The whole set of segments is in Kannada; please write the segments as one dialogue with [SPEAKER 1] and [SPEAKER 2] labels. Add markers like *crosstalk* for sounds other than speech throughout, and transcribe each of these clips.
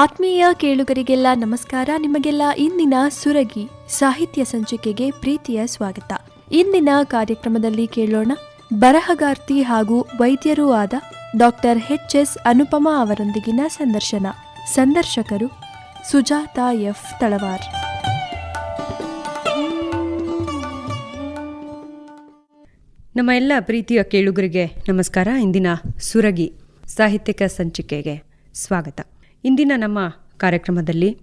[SPEAKER 1] ಆತ್ಮೀಯ ಕೇಳುಗರಿಗೆಲ್ಲ ನಮಸ್ಕಾರ. ನಿಮಗೆಲ್ಲ ಇಂದಿನ ಸುರಗಿ ಸಾಹಿತ್ಯ ಸಂಚಿಕೆಗೆ ಪ್ರೀತಿಯ ಸ್ವಾಗತ. ಇಂದಿನ ಕಾರ್ಯಕ್ರಮದಲ್ಲಿ ಕೇಳೋಣ ಬರಹಗಾರ್ತಿ ಹಾಗೂ ವೈದ್ಯರೂ ಆದ ಡಾಕ್ಟರ್ ಎಚ್ ಎಸ್ ಅನುಪಮಾ ಅವರೊಂದಿಗಿನ ಸಂದರ್ಶನ. ಸಂದರ್ಶಕರು ಸುಜಾತ ಎಫ್ ತಳವಾರ್.
[SPEAKER 2] ನಮ್ಮ ಎಲ್ಲ ಪ್ರೀತಿಯ ಕೇಳುಗರಿಗೆ ನಮಸ್ಕಾರ. ಇಂದಿನ ಸುರಗಿ ಸಾಹಿತ್ಯಕ ಸಂಚಿಕೆಗೆ ಸ್ವಾಗತ. ಇಂದಿನ ನಮ್ಮ ಕಾರ್ಯಕ್ರಮದಲ್ಲಿ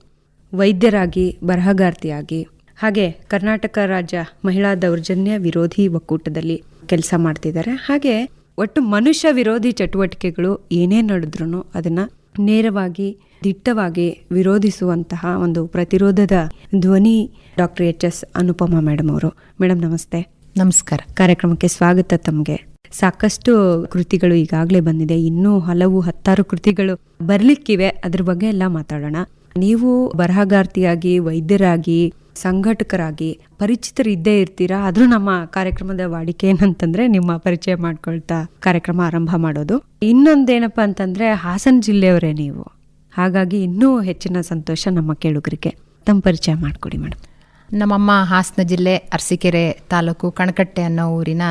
[SPEAKER 2] ವೈದ್ಯರಾಗಿ ಬರಹಗಾರ್ತಿಯಾಗಿ ಹಾಗೆ ಕರ್ನಾಟಕ ರಾಜ್ಯ ಮಹಿಳಾ ದೌರ್ಜನ್ಯ ವಿರೋಧಿ ಒಕ್ಕೂಟದಲ್ಲಿ ಕೆಲಸ ಮಾಡ್ತಿದ್ದಾರೆ. ಹಾಗೆ ಒಟ್ಟು ಮನುಷ್ಯ ವಿರೋಧಿ ಚಟುವಟಿಕೆಗಳು ಏನೇ ನಡೆದ್ರೂ ಅದನ್ನ ನೇರವಾಗಿ ದಿಟ್ಟವಾಗಿ ವಿರೋಧಿಸುವಂತಹ ಒಂದು ಪ್ರತಿರೋಧದ ಧ್ವನಿ doctor H S Anupama madam ಅವರು. ಮೇಡಮ್ ನಮಸ್ತೆ.
[SPEAKER 3] ನಮಸ್ಕಾರ.
[SPEAKER 2] ಕಾರ್ಯಕ್ರಮಕ್ಕೆ ಸ್ವಾಗತ ತಮಗೆ. ಸಾಕಷ್ಟು ಕೃತಿಗಳು ಈಗಾಗಲೇ ಬಂದಿದೆ. ಇನ್ನೂ ಹಲವು ಹತ್ತಾರು ಕೃತಿಗಳು ಬರ್ಲಿಕ್ಕಿವೆ. ಅದ್ರ ಬಗ್ಗೆ ಎಲ್ಲ ಮಾತಾಡೋಣ. ನೀವು ಬರಹಗಾರ್ತಿಯಾಗಿ, ವೈದ್ಯರಾಗಿ, ಸಂಘಟಕರಾಗಿ ಪರಿಚಿತರಿದ್ದೇ ಇರ್ತೀರಾ? ಆದ್ರೂ ನಮ್ಮ ಕಾರ್ಯಕ್ರಮದ ವಾಡಿಕೆ ಏನಂತಂದ್ರೆ ನಿಮ್ಮ ಪರಿಚಯ ಮಾಡ್ಕೊಳ್ತಾ ಕಾರ್ಯಕ್ರಮ ಆರಂಭ ಮಾಡೋದು. ಇನ್ನೊಂದೇನಪ್ಪ ಅಂತಂದ್ರೆ ಹಾಸನ ಜಿಲ್ಲೆಯವರೇ ನೀವು. ಹಾಗಾಗಿ ಇನ್ನೂ ಹೆಚ್ಚಿನ ಸಂತೋಷ ನಮ್ಮ ಕೇಳುಗರಿಗೆ. ತಮ್ಮ ಪರಿಚಯ ಮಾಡ್ಕೊಡಿ ಮೇಡಮ್
[SPEAKER 3] ನಮ್ಮಮ್ಮ ಹಾಸನ ಜಿಲ್ಲೆ ಅರಸೀಕೆರೆ ತಾಲೂಕು ಕಣಕಟ್ಟೆ ಅನ್ನೋ ಊರಿನ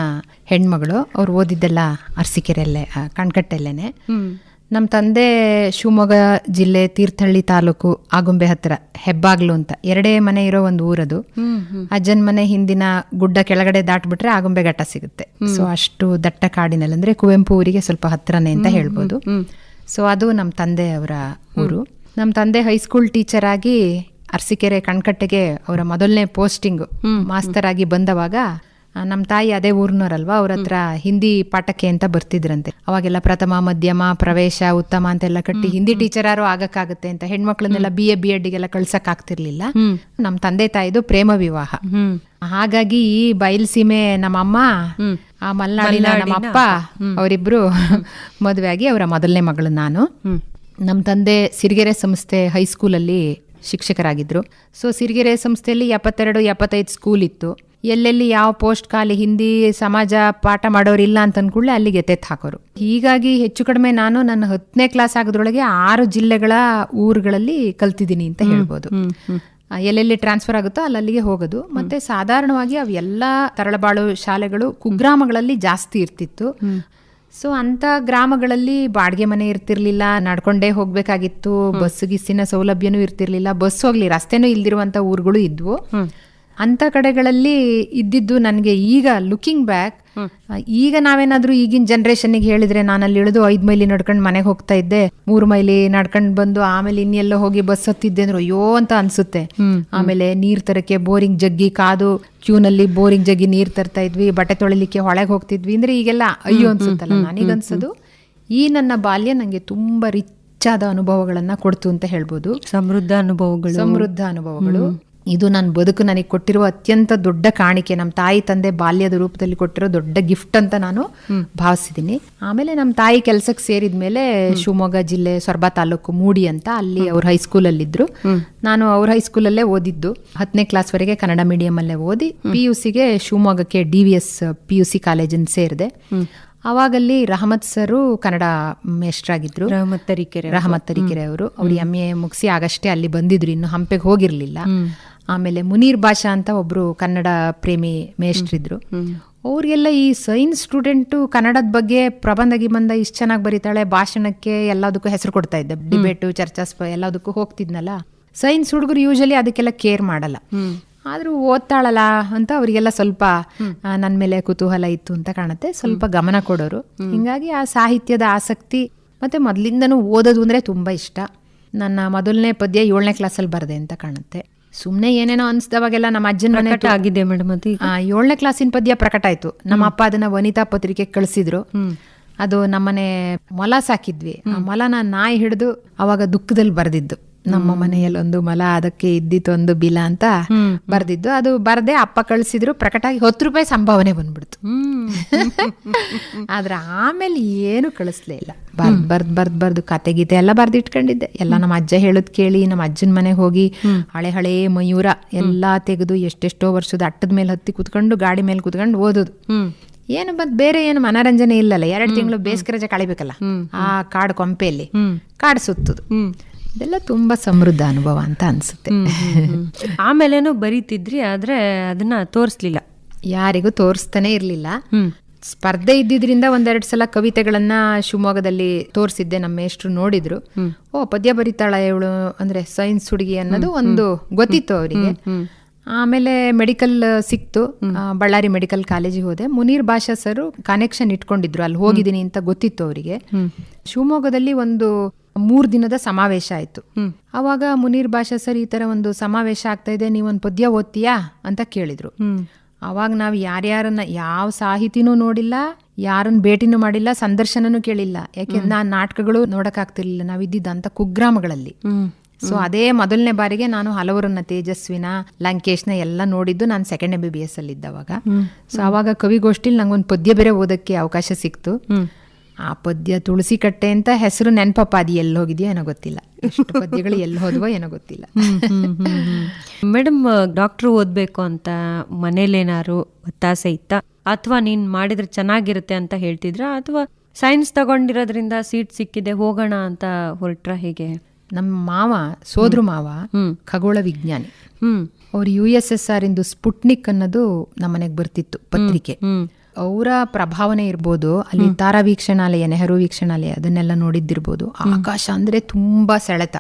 [SPEAKER 3] ಹೆಣ್ಮಗಳು ಅವ್ರು ಓದಿದ್ದೆಲ್ಲ ಅರಸೀಕೆರೆಯಲ್ಲೇ ಕಣಕಟ್ಟೆಯಲ್ಲೇನೆ. ಕಣಕಟ್ಟೆಲ್ಲೇನೆ ನಮ್ಮ ತಂದೆ ಶಿವಮೊಗ್ಗ ಜಿಲ್ಲೆ ತೀರ್ಥಹಳ್ಳಿ ತಾಲೂಕು ಆಗುಂಬೆ ಹತ್ತಿರ ಹೆಬ್ಬಾಗ್ಲು ಅಂತ ಎರಡೇ ಮನೆ ಇರೋ ಒಂದು ಊರದು. ಅಜ್ಜನ ಮನೆ ಹಿಂದಿನ ಗುಡ್ಡ ಕೆಳಗಡೆ ದಾಟ್ಬಿಟ್ರೆ ಆಗುಂಬೆ ಘಟ್ಟ ಸಿಗುತ್ತೆ. ಸೊ ಅಷ್ಟು ದಟ್ಟ ಕಾಡಿನಲ್ಲಿ ಅಂದ್ರೆ ಕುವೆಂಪು ಊರಿಗೆ ಸ್ವಲ್ಪ ಹತ್ರನೇ ಅಂತ ಹೇಳ್ಬೋದು. ಸೊ ಅದು ನಮ್ಮ ತಂದೆ ಅವರ ಊರು. ನಮ್ಮ ತಂದೆ ಹೈಸ್ಕೂಲ್ ಟೀಚರ್ ಆಗಿ ಅರಸೀಕೆರೆ ಕಣ್ಕಟ್ಟೆಗೆ ಅವರ ಮೊದಲನೇ ಪೋಸ್ಟಿಂಗ್ ಮಾಸ್ತರ್ ಆಗಿ ಬಂದವಾಗ ನಮ್ಮ ತಾಯಿ ಅದೇ ಊರ್ನವರಲ್ವಾ? ಅವ್ರ ಹತ್ರ ಹಿಂದಿ ಪಾಠಕ್ಕೆ ಅಂತ ಬರ್ತಿದ್ರಂತೆ. ಅವಾಗೆಲ್ಲ ಪ್ರಥಮ ಮಧ್ಯಮ ಪ್ರವೇಶ ಉತ್ತಮ ಅಂತೆಲ್ಲ ಕಟ್ಟಿ ಹಿಂದಿ ಟೀಚರ್ ಯಾರು ಆಗಕ್ಕಾಗತ್ತೆ ಅಂತ. ಹೆಣ್ಮಕ್ಳನ್ನೆಲ್ಲ ಬಿ ಎ ಬಿ ಎಡ್ಗೆಲ್ಲ ಕಳ್ಸಕ್ ಆಗ್ತಿರ್ಲಿಲ್ಲ. ನಮ್ಮ ತಂದೆ ತಾಯಿದು ಪ್ರೇಮ ವಿವಾಹ. ಹಾಗಾಗಿ ಈ ಬಯಲ್ಸೀಮೆ ನಮ್ಮಮ್ಮ ಆ ಮಲ್ನಾಡಿನ ನಮ್ಮಪ್ಪ ಅವರಿಬ್ರು ಮದುವೆ ಆಗಿ ಅವರ ಮೊದಲನೇ ಮಗಳು ನಾನು. ನಮ್ಮ ತಂದೆ ಸಿರಿಗೆರೆ ಸಂಸ್ಥೆ ಹೈಸ್ಕೂಲಲ್ಲಿ ಶಿಕ್ಷಕರಾಗಿದ್ದರು ಸೊ ಸಿರಿಗೆರೆ ಸಂಸ್ಥೆಯಲ್ಲಿ ಎಪ್ಪತ್ತೆರಡು ಎಪ್ಪತ್ತೈದು ಸ್ಕೂಲ್ ಇತ್ತು. ಎಲ್ಲೆಲ್ಲಿ ಯಾವ ಪೋಸ್ಟ್ ಖಾಲಿ ಹಿಂದಿ ಸಮಾಜ ಪಾಠ ಮಾಡೋರಿಲ್ಲ ಅಂತ ಅಂದ್ಕೊಳ್ಳಿ ಅಲ್ಲಿಗೆ ಎತ್ತೆತ್ತು ಹಾಕೋರು. ಹೀಗಾಗಿ ಹೆಚ್ಚು ಕಡಿಮೆ ನಾನು ನನ್ನ ಹತ್ತನೇ ಕ್ಲಾಸ್ ಆಗೋದ್ರೊಳಗೆ ಆರು ಜಿಲ್ಲೆಗಳ ಊರುಗಳಲ್ಲಿ ಕಲ್ತಿದ್ದೀನಿ ಅಂತ ಹೇಳ್ಬೋದು. ಎಲ್ಲೆಲ್ಲಿ ಟ್ರಾನ್ಸ್ಫರ್ ಆಗುತ್ತೋ ಅಲ್ಲಲ್ಲಿಗೆ ಹೋಗೋದು. ಮತ್ತೆ ಸಾಧಾರಣವಾಗಿ ಅವೆಲ್ಲ ತರಳಬಾಳು ಶಾಲೆಗಳು ಕುಗ್ರಾಮಗಳಲ್ಲಿ ಜಾಸ್ತಿ ಇರ್ತಿತ್ತು. ಸೊ ಅಂತ ಗ್ರಾಮಗಳಲ್ಲಿ ಬಾಡಿಗೆ ಮನೆ ಇರ್ತಿರ್ಲಿಲ್ಲ ನಡ್ಕೊಂಡೇ ಹೋಗ್ಬೇಕಾಗಿತ್ತು ಬಸ್ ಗಿಸ್ಸಿನ ಸೌಲಭ್ಯನೂ ಇರ್ತಿರ್ಲಿಲ್ಲ ಬಸ್ ಹೋಗ್ಲಿ ರಸ್ತೆನೂ ಇಲ್ದಿರುವಂತ ಊರುಗಳು ಇದ್ವು. ಅಂತ ಕಡೆಗಳಲ್ಲಿ ಇದ್ದಿದ್ದು ನನಗೆ ಈಗ ಲುಕಿಂಗ್ ಬ್ಯಾಕ್ ಈಗ ನಾವೇನಾದ್ರೂ ಈಗಿನ ಜನರೇಷನ್ಗೆ ಹೇಳಿದ್ರೆ ನಾನು ಅಲ್ಲಿ ಇಳಿದು ಐದು ಮೈಲಿ ನಡ್ಕೊಂಡು ಮನೆಗೆ ಹೋಗ್ತಾ ಇದ್ದೆ. ಮೂರು ಮೈಲಿ ನಡ್ಕೊಂಡು ಬಂದು ಆಮೇಲೆ ಇನ್ನೆಲ್ಲೋ ಹೋಗಿ ಬಸ್ ಹತ್ತಿದ್ದೆ ಅಂದ್ರೆ ಅಯ್ಯೋ ಅಂತ ಅನ್ಸುತ್ತೆ. ಆಮೇಲೆ ನೀರ್ ತರಕ್ಕೆ ಬೋರಿಂಗ್ ಜಗ್ಗಿ ಕಾದು ಕ್ಯೂನಲ್ಲಿ ಬೋರಿಂಗ್ ಜಗ್ಗಿ ನೀರ್ ತರ್ತಾ ಇದ್ವಿ. ಬಟ್ಟೆ ತೊಳಿಲಿಕ್ಕೆ ಹೊಳಗೆ ಹೋಗ್ತಿದ್ವಿ. ಅಂದ್ರೆ ಈಗೆಲ್ಲ ಅಯ್ಯೋ ಅನ್ಸುತ್ತಲ್ಲ. ನನಗನ್ಸೋದು ಈ ನನ್ನ ಬಾಲ್ಯ ನಂಗೆ ತುಂಬಾ ರಿಚ್ ಆದ ಅನುಭವಗಳನ್ನ ಕೊಡ್ತು ಅಂತ ಹೇಳ್ಬೋದು.
[SPEAKER 2] ಸಮೃದ್ಧ ಅನುಭವಗಳು.
[SPEAKER 3] ಸಮೃದ್ಧ ಅನುಭವಗಳು. ಇದು ನನ್ನ ಬದುಕು ನನಗೆ ಕೊಟ್ಟಿರುವ ಅತ್ಯಂತ ದೊಡ್ಡ ಕಾಣಿಕೆ. ನಮ್ಮ ತಾಯಿ ತಂದೆ ಬಾಲ್ಯದ ರೂಪದಲ್ಲಿ ಕೊಟ್ಟಿರೋ ದೊಡ್ಡ ಗಿಫ್ಟ್ ಅಂತ ನಾನು ಭಾವಿಸಿದ್ದೀನಿ ಆಮೇಲೆ ನಮ್ಮ ತಾಯಿ ಕೆಲಸಕ್ಕೆ ಸೇರಿದ ಮೇಲೆ ಶಿವಮೊಗ್ಗ ಜಿಲ್ಲೆ ಸೊರಬ ತಾಲೂಕು ಮೂಡಿ ಅಂತ ಅಲ್ಲಿ ಅವ್ರ ಹೈಸ್ಕೂಲಲ್ಲಿದ್ದರು ನಾನು ಅವ್ರ ಹೈಸ್ಕೂಲಲ್ಲೇ ಓದಿದ್ದು. ಹತ್ತನೇ ಕ್ಲಾಸ್ವರೆಗೆ ಕನ್ನಡ ಮೀಡಿಯಮಲ್ಲೇ ಓದಿ ಪಿ ಯು ಸಿಗೆ ಶಿವಮೊಗ್ಗಕ್ಕೆ D V S P U C ಕಾಲೇಜನ್ನು ಸೇರಿದೆ. ಅವಾಗಲ್ಲಿ ರಹಮತ್ ಸರು ಕನ್ನಡ ಮೇಷ್ಟ್ರಾಗಿದ್ರು.
[SPEAKER 2] ರಹಮತ್ ತರೀಕೆರೆ
[SPEAKER 3] ರಹಮತ್ ತರೀಕೆರೆ ಅವರು. ಅವ್ರು ಎಂ ಎ ಮುಗಿಸಿ ಆಗಷ್ಟೇ ಅಲ್ಲಿ ಬಂದಿದ್ರು. ಇನ್ನು ಹಂಪೆಗೆ ಹೋಗಿರ್ಲಿಲ್ಲ. ಆಮೇಲೆ ಮುನೀರ್ ಭಾಷಾ ಅಂತ ಒಬ್ರು ಕನ್ನಡ ಪ್ರೇಮಿ ಮೇಷ್ಟ್ರಿದ್ರು. ಅವ್ರಿಗೆಲ್ಲ ಈ ಸೈನ್ಸ್ ಸ್ಟೂಡೆಂಟು ಕನ್ನಡದ ಬಗ್ಗೆ ಪ್ರಬಂಧ ಗಿಬಂಧ ಇಷ್ಟು ಚೆನ್ನಾಗಿ ಬರೀತಾಳೆ ಭಾಷಣಕ್ಕೆ ಎಲ್ಲದಕ್ಕೂ ಹೆಸರು ಕೊಡ್ತಾ ಇದ್ದೆ. ಡಿಬೇಟು ಚರ್ಚಾಸ್ ಎಲ್ಲದಕ್ಕೂ ಹೋಗ್ತಿದ್ನಲ್ಲ. ಸೈನ್ಸ್ ಹುಡುಗರು ಯೂಶಲಿ ಅದಕ್ಕೆಲ್ಲ ಕೇರ್ ಮಾಡಲ್ಲ. ಆದ್ರೂ ಓದ್ತಾಳಲ್ಲ ಅಂತ ಅವರಿಗೆಲ್ಲ ಸ್ವಲ್ಪ ನನ್ನ ಮೇಲೆ ಕುತೂಹಲ ಇತ್ತು ಅಂತ ಕಾಣುತ್ತೆ. ಸ್ವಲ್ಪ ಗಮನ ಕೊಡೋರು. ಹಿಂಗಾಗಿ ಆ ಸಾಹಿತ್ಯದ ಆಸಕ್ತಿ ಮತ್ತೆ ಮೊದಲಿಂದನೂ ಓದೋದು ಅಂದ್ರೆ ತುಂಬಾ ಇಷ್ಟ. ನನ್ನ ಮೊದಲನೇ ಪದ್ಯ ಏಳನೇ ಕ್ಲಾಸಲ್ಲಿ ಬರದೆ ಅಂತ ಕಾಣುತ್ತೆ. ಸುಮ್ನೆ ಏನೇನೋ ಅನ್ಸ್ದವಾಗೆಲ್ಲ ನಮ್ಮ ಅಜ್ಜನ ಮನೆ
[SPEAKER 2] ಆಗಿದೆ ಮೇಡಮ್ ಅದು
[SPEAKER 3] ಏಳನೇ ಕ್ಲಾಸಿನ ಪದ್ಯ ಪ್ರಕಟ ಆಯ್ತು. ನಮ್ಮ ಅಪ್ಪ ಅದನ್ನ ವನಿತಾ ಪತ್ರಿಕೆ ಕಳಿಸಿದ್ರು. ಅದು ನಮ್ಮನೆ ಮೊಲ ಸಾಕಿದ್ವಿ ಆ ಮೊಲನ ನಾಯಿ ಹಿಡಿದು ಅವಾಗ ದುಃಖದಲ್ಲಿ ಬರ್ದಿದ್ದು. ನಮ್ಮ ಮನೆಯಲ್ಲಿ ಒಂದು ಮೊಲ ಅದಕ್ಕೆ ಇದ್ದಿತ್ತು ಒಂದು ಬಿಲ ಅಂತ ಬರ್ದಿದ್ದು. ಅದು ಬರ್ದೆ ಅಪ್ಪ ಕಳ್ಸಿದ್ರು ಪ್ರಕಟ ಆಗಿ ಹತ್ತು ರೂಪಾಯಿ ಸಂಭಾವನೆ ಬಂದ್ಬಿಡ್ತು. *laughs* ಆದ್ರೆ ಆಮೇಲೆ ಏನು ಕಳಿಸ್ಲೇ ಇಲ್ಲ. ಬರ್ದ್ ಬರ್ದ್ ಬರ್ದ್ ಬರ್ದು ಕತೆ ಗೀತೆ ಎಲ್ಲ ಬರ್ದಿಟ್ಕೊಂಡಿದ್ದೆ. ಎಲ್ಲ ನಮ್ಮ ಅಜ್ಜ ಹೇಳುದ್ ಕೇಳಿ ನಮ್ಮ ಅಜ್ಜನ ಮನೆಗೆ ಹೋಗಿ ಹಳೆ ಹಳೆ ಮಯೂರ ಎಲ್ಲಾ ತೆಗೆದು ಎಷ್ಟೆಷ್ಟೋ ವರ್ಷದ ಅಟ್ಟದ ಮೇಲೆ ಹತ್ತಿ ಕುತ್ಕೊಂಡು ಗಾಡಿ ಮೇಲೆ ಕುತ್ಕೊಂಡು ಓದೋದು. ಏನು ಬಂದ್ ಬೇರೆ ಏನು ಮನೋರಂಜನೆ ಇಲ್ಲಲ್ಲ. ಎರಡು ತಿಂಗಳು ಬೇಸಿಗೆ ರಜೆ ಕಳಿಬೇಕಲ್ಲ. ಆ ಕಾಡು ಕೊಂಪೆಯಲ್ಲಿ ಕಾಡು ಸುತ್ತುದು. ಇದೆಲ್ಲ ತುಂಬಾ ಸಮೃದ್ಧ ಅನುಭವ ಅಂತ ಅನ್ಸುತ್ತೆ.
[SPEAKER 2] ಆಮೇಲೇನೋ ಬರೀತಿದ್ರಿ ಆದ್ರೆ ಅದನ್ನ ತೋರಿಸ್ಲಿಲ್ಲ.
[SPEAKER 3] ಯಾರಿಗೂ ತೋರಿಸ್ತಾನೆ ಇರಲಿಲ್ಲ. ಸ್ಪರ್ಧೆ ಇದ್ದಿದ್ರಿಂದ ಒಂದೆರಡು ಸಲ ಕವಿತೆಗಳನ್ನ ಶಿವಮೊಗ್ಗದಲ್ಲಿ ತೋರಿಸಿದ್ದೆ ನಮ್ಮ ಮೇಷ್ಟ್ರು ನೋಡಿದ್ರು. ಓ ಪದ್ಯ ಬರೀತಾಳ ಇವಳು ಅಂದ್ರೆ ಸೈನ್ಸ್ ಹುಡುಗಿ ಅನ್ನೋದು ಒಂದು ಗೊತ್ತಿತ್ತು ಅವರಿಗೆ. ಆಮೇಲೆ ಮೆಡಿಕಲ್ ಸಿಕ್ತು. ಬಳ್ಳಾರಿ ಮೆಡಿಕಲ್ ಕಾಲೇಜಿಗೆ ಹೋದೆ. ಮುನೀರ್ ಭಾಷಾ ಸರ್ ಕನೆಕ್ಷನ್ ಇಟ್ಕೊಂಡಿದ್ರು. ಅಲ್ಲಿ ಹೋಗಿದ್ದೀನಿ ಅಂತ ಗೊತ್ತಿತ್ತು ಅವರಿಗೆ. ಶಿವಮೊಗ್ಗದಲ್ಲಿ ಒಂದು ಮೂರು ದಿನದ ಸಮಾವೇಶ ಆಯ್ತು. ಅವಾಗ ಮುನೀರ್ ಭಾಷಾ ಸರ್ ಈ ತರ ಒಂದು ಸಮಾವೇಶ ಆಗ್ತಾ ಇದೆ ನೀವೊಂದು ಪದ್ಯ ಓದ್ತೀಯಾ ಅಂತ ಕೇಳಿದ್ರು. ಅವಾಗ ನಾವು ಯಾರ್ಯಾರನ್ನ ಯಾವ ಸಾಹಿತಿನೂ ನೋಡಿಲ್ಲ ಯಾರನ್ನ ಭೇಟಿನೂ ಮಾಡಿಲ್ಲ ಸಂದರ್ಶನನೂ ಕೇಳಿಲ್ಲ. ಯಾಕೆಂದ್ರೆ ನಾನು ನಾಟಕಗಳು ನೋಡೋಕ್ಕಾಗ್ತಿರ್ಲಿಲ್ಲ. ನಾವು ಇದ್ದಿದ್ದಂತ ಕುಗ್ರಾಮಗಳಲ್ಲಿ. ಸೊ ಅದೇ ಮೊದಲನೇ ಬಾರಿಗೆ ನಾನು ಹಲವರನ್ನ ತೇಜಸ್ವಿನ ಲಂಕೇಶ್ನ ಎಲ್ಲ ನೋಡಿದ್ದು ನಾನು second M B B S ಅಲ್ಲಿ ಇದ್ದವಾಗ ಸೊ ಅವಾಗ ಕವಿಗೋಷ್ಠಿಲಿ ನಂಗೊಂದು ಪದ್ಯ ಬೇರೆ ಓದಕ್ಕೆ ಅವಕಾಶ ಸಿಕ್ತು. ಆ ಪದ್ಯ ತುಳಸಿ ಕಟ್ಟೆ ಅಂತ ಹೆಸರು ನೆನಪಪ್ಪ ಅದು ಎಲ್ಲಿ ಹೋಗಿದೆಯೋ ಏನೋ ಗೊತ್ತಿಲ್ಲ. ಎಷ್ಟು *laughs* ಪದ್ಯಗಳು ಎಲ್ಲಿ ಹೋದ್ವೋ ಏನೋ ಗೊತ್ತಿಲ್ಲ.
[SPEAKER 2] ಮೇಡಮ್ ಡಾಕ್ಟರ್ ಓದ್ಬೇಕು ಅಂತ ಮನೇಲೇನಾರು ಒತ್ತಾಸೆ ಇತ್ತ? ಅಥವಾ ನೀನ್ ಮಾಡಿದ್ರೆ ಚೆನ್ನಾಗಿರುತ್ತೆ ಅಂತ ಹೇಳ್ತಿದ್ರ? ಅಥವಾ ಸೈನ್ಸ್ ತಗೊಂಡಿರೋದ್ರಿಂದ ಸೀಟ್ ಸಿಕ್ಕಿದೆ ಹೋಗೋಣ ಅಂತ ಹೊರಟ್ರ ಹೇಗೆ?
[SPEAKER 3] ನಮ್ಮ ಮಾವ ಸೋದ್ರ ಮಾವ ಖಗೋಳ ವಿಜ್ಞಾನಿ. ಅವ್ರು ಯು ಎಸ್ ಎಸ್ ಆರ್ ಇಂದು ಸ್ಪುಟ್ನಿಕ್ ಅನ್ನೋದು ನಮ್ಮನೆಗೆ ಬರ್ತಿತ್ತು ಪತ್ರಿಕೆ. ಅವರ ಪ್ರಭಾವನೆ ಇರ್ಬೋದು ಅಲ್ಲಿ ತಾರಾ ವೀಕ್ಷಣಾಲಯ ನೆಹರು ವೀಕ್ಷಣಾಲಯ ಅದನ್ನೆಲ್ಲ ನೋಡಿದ್ದಿರ್ಬೋದು. ಆಕಾಶ ಅಂದ್ರೆ ತುಂಬಾ ಸೆಳೆತ.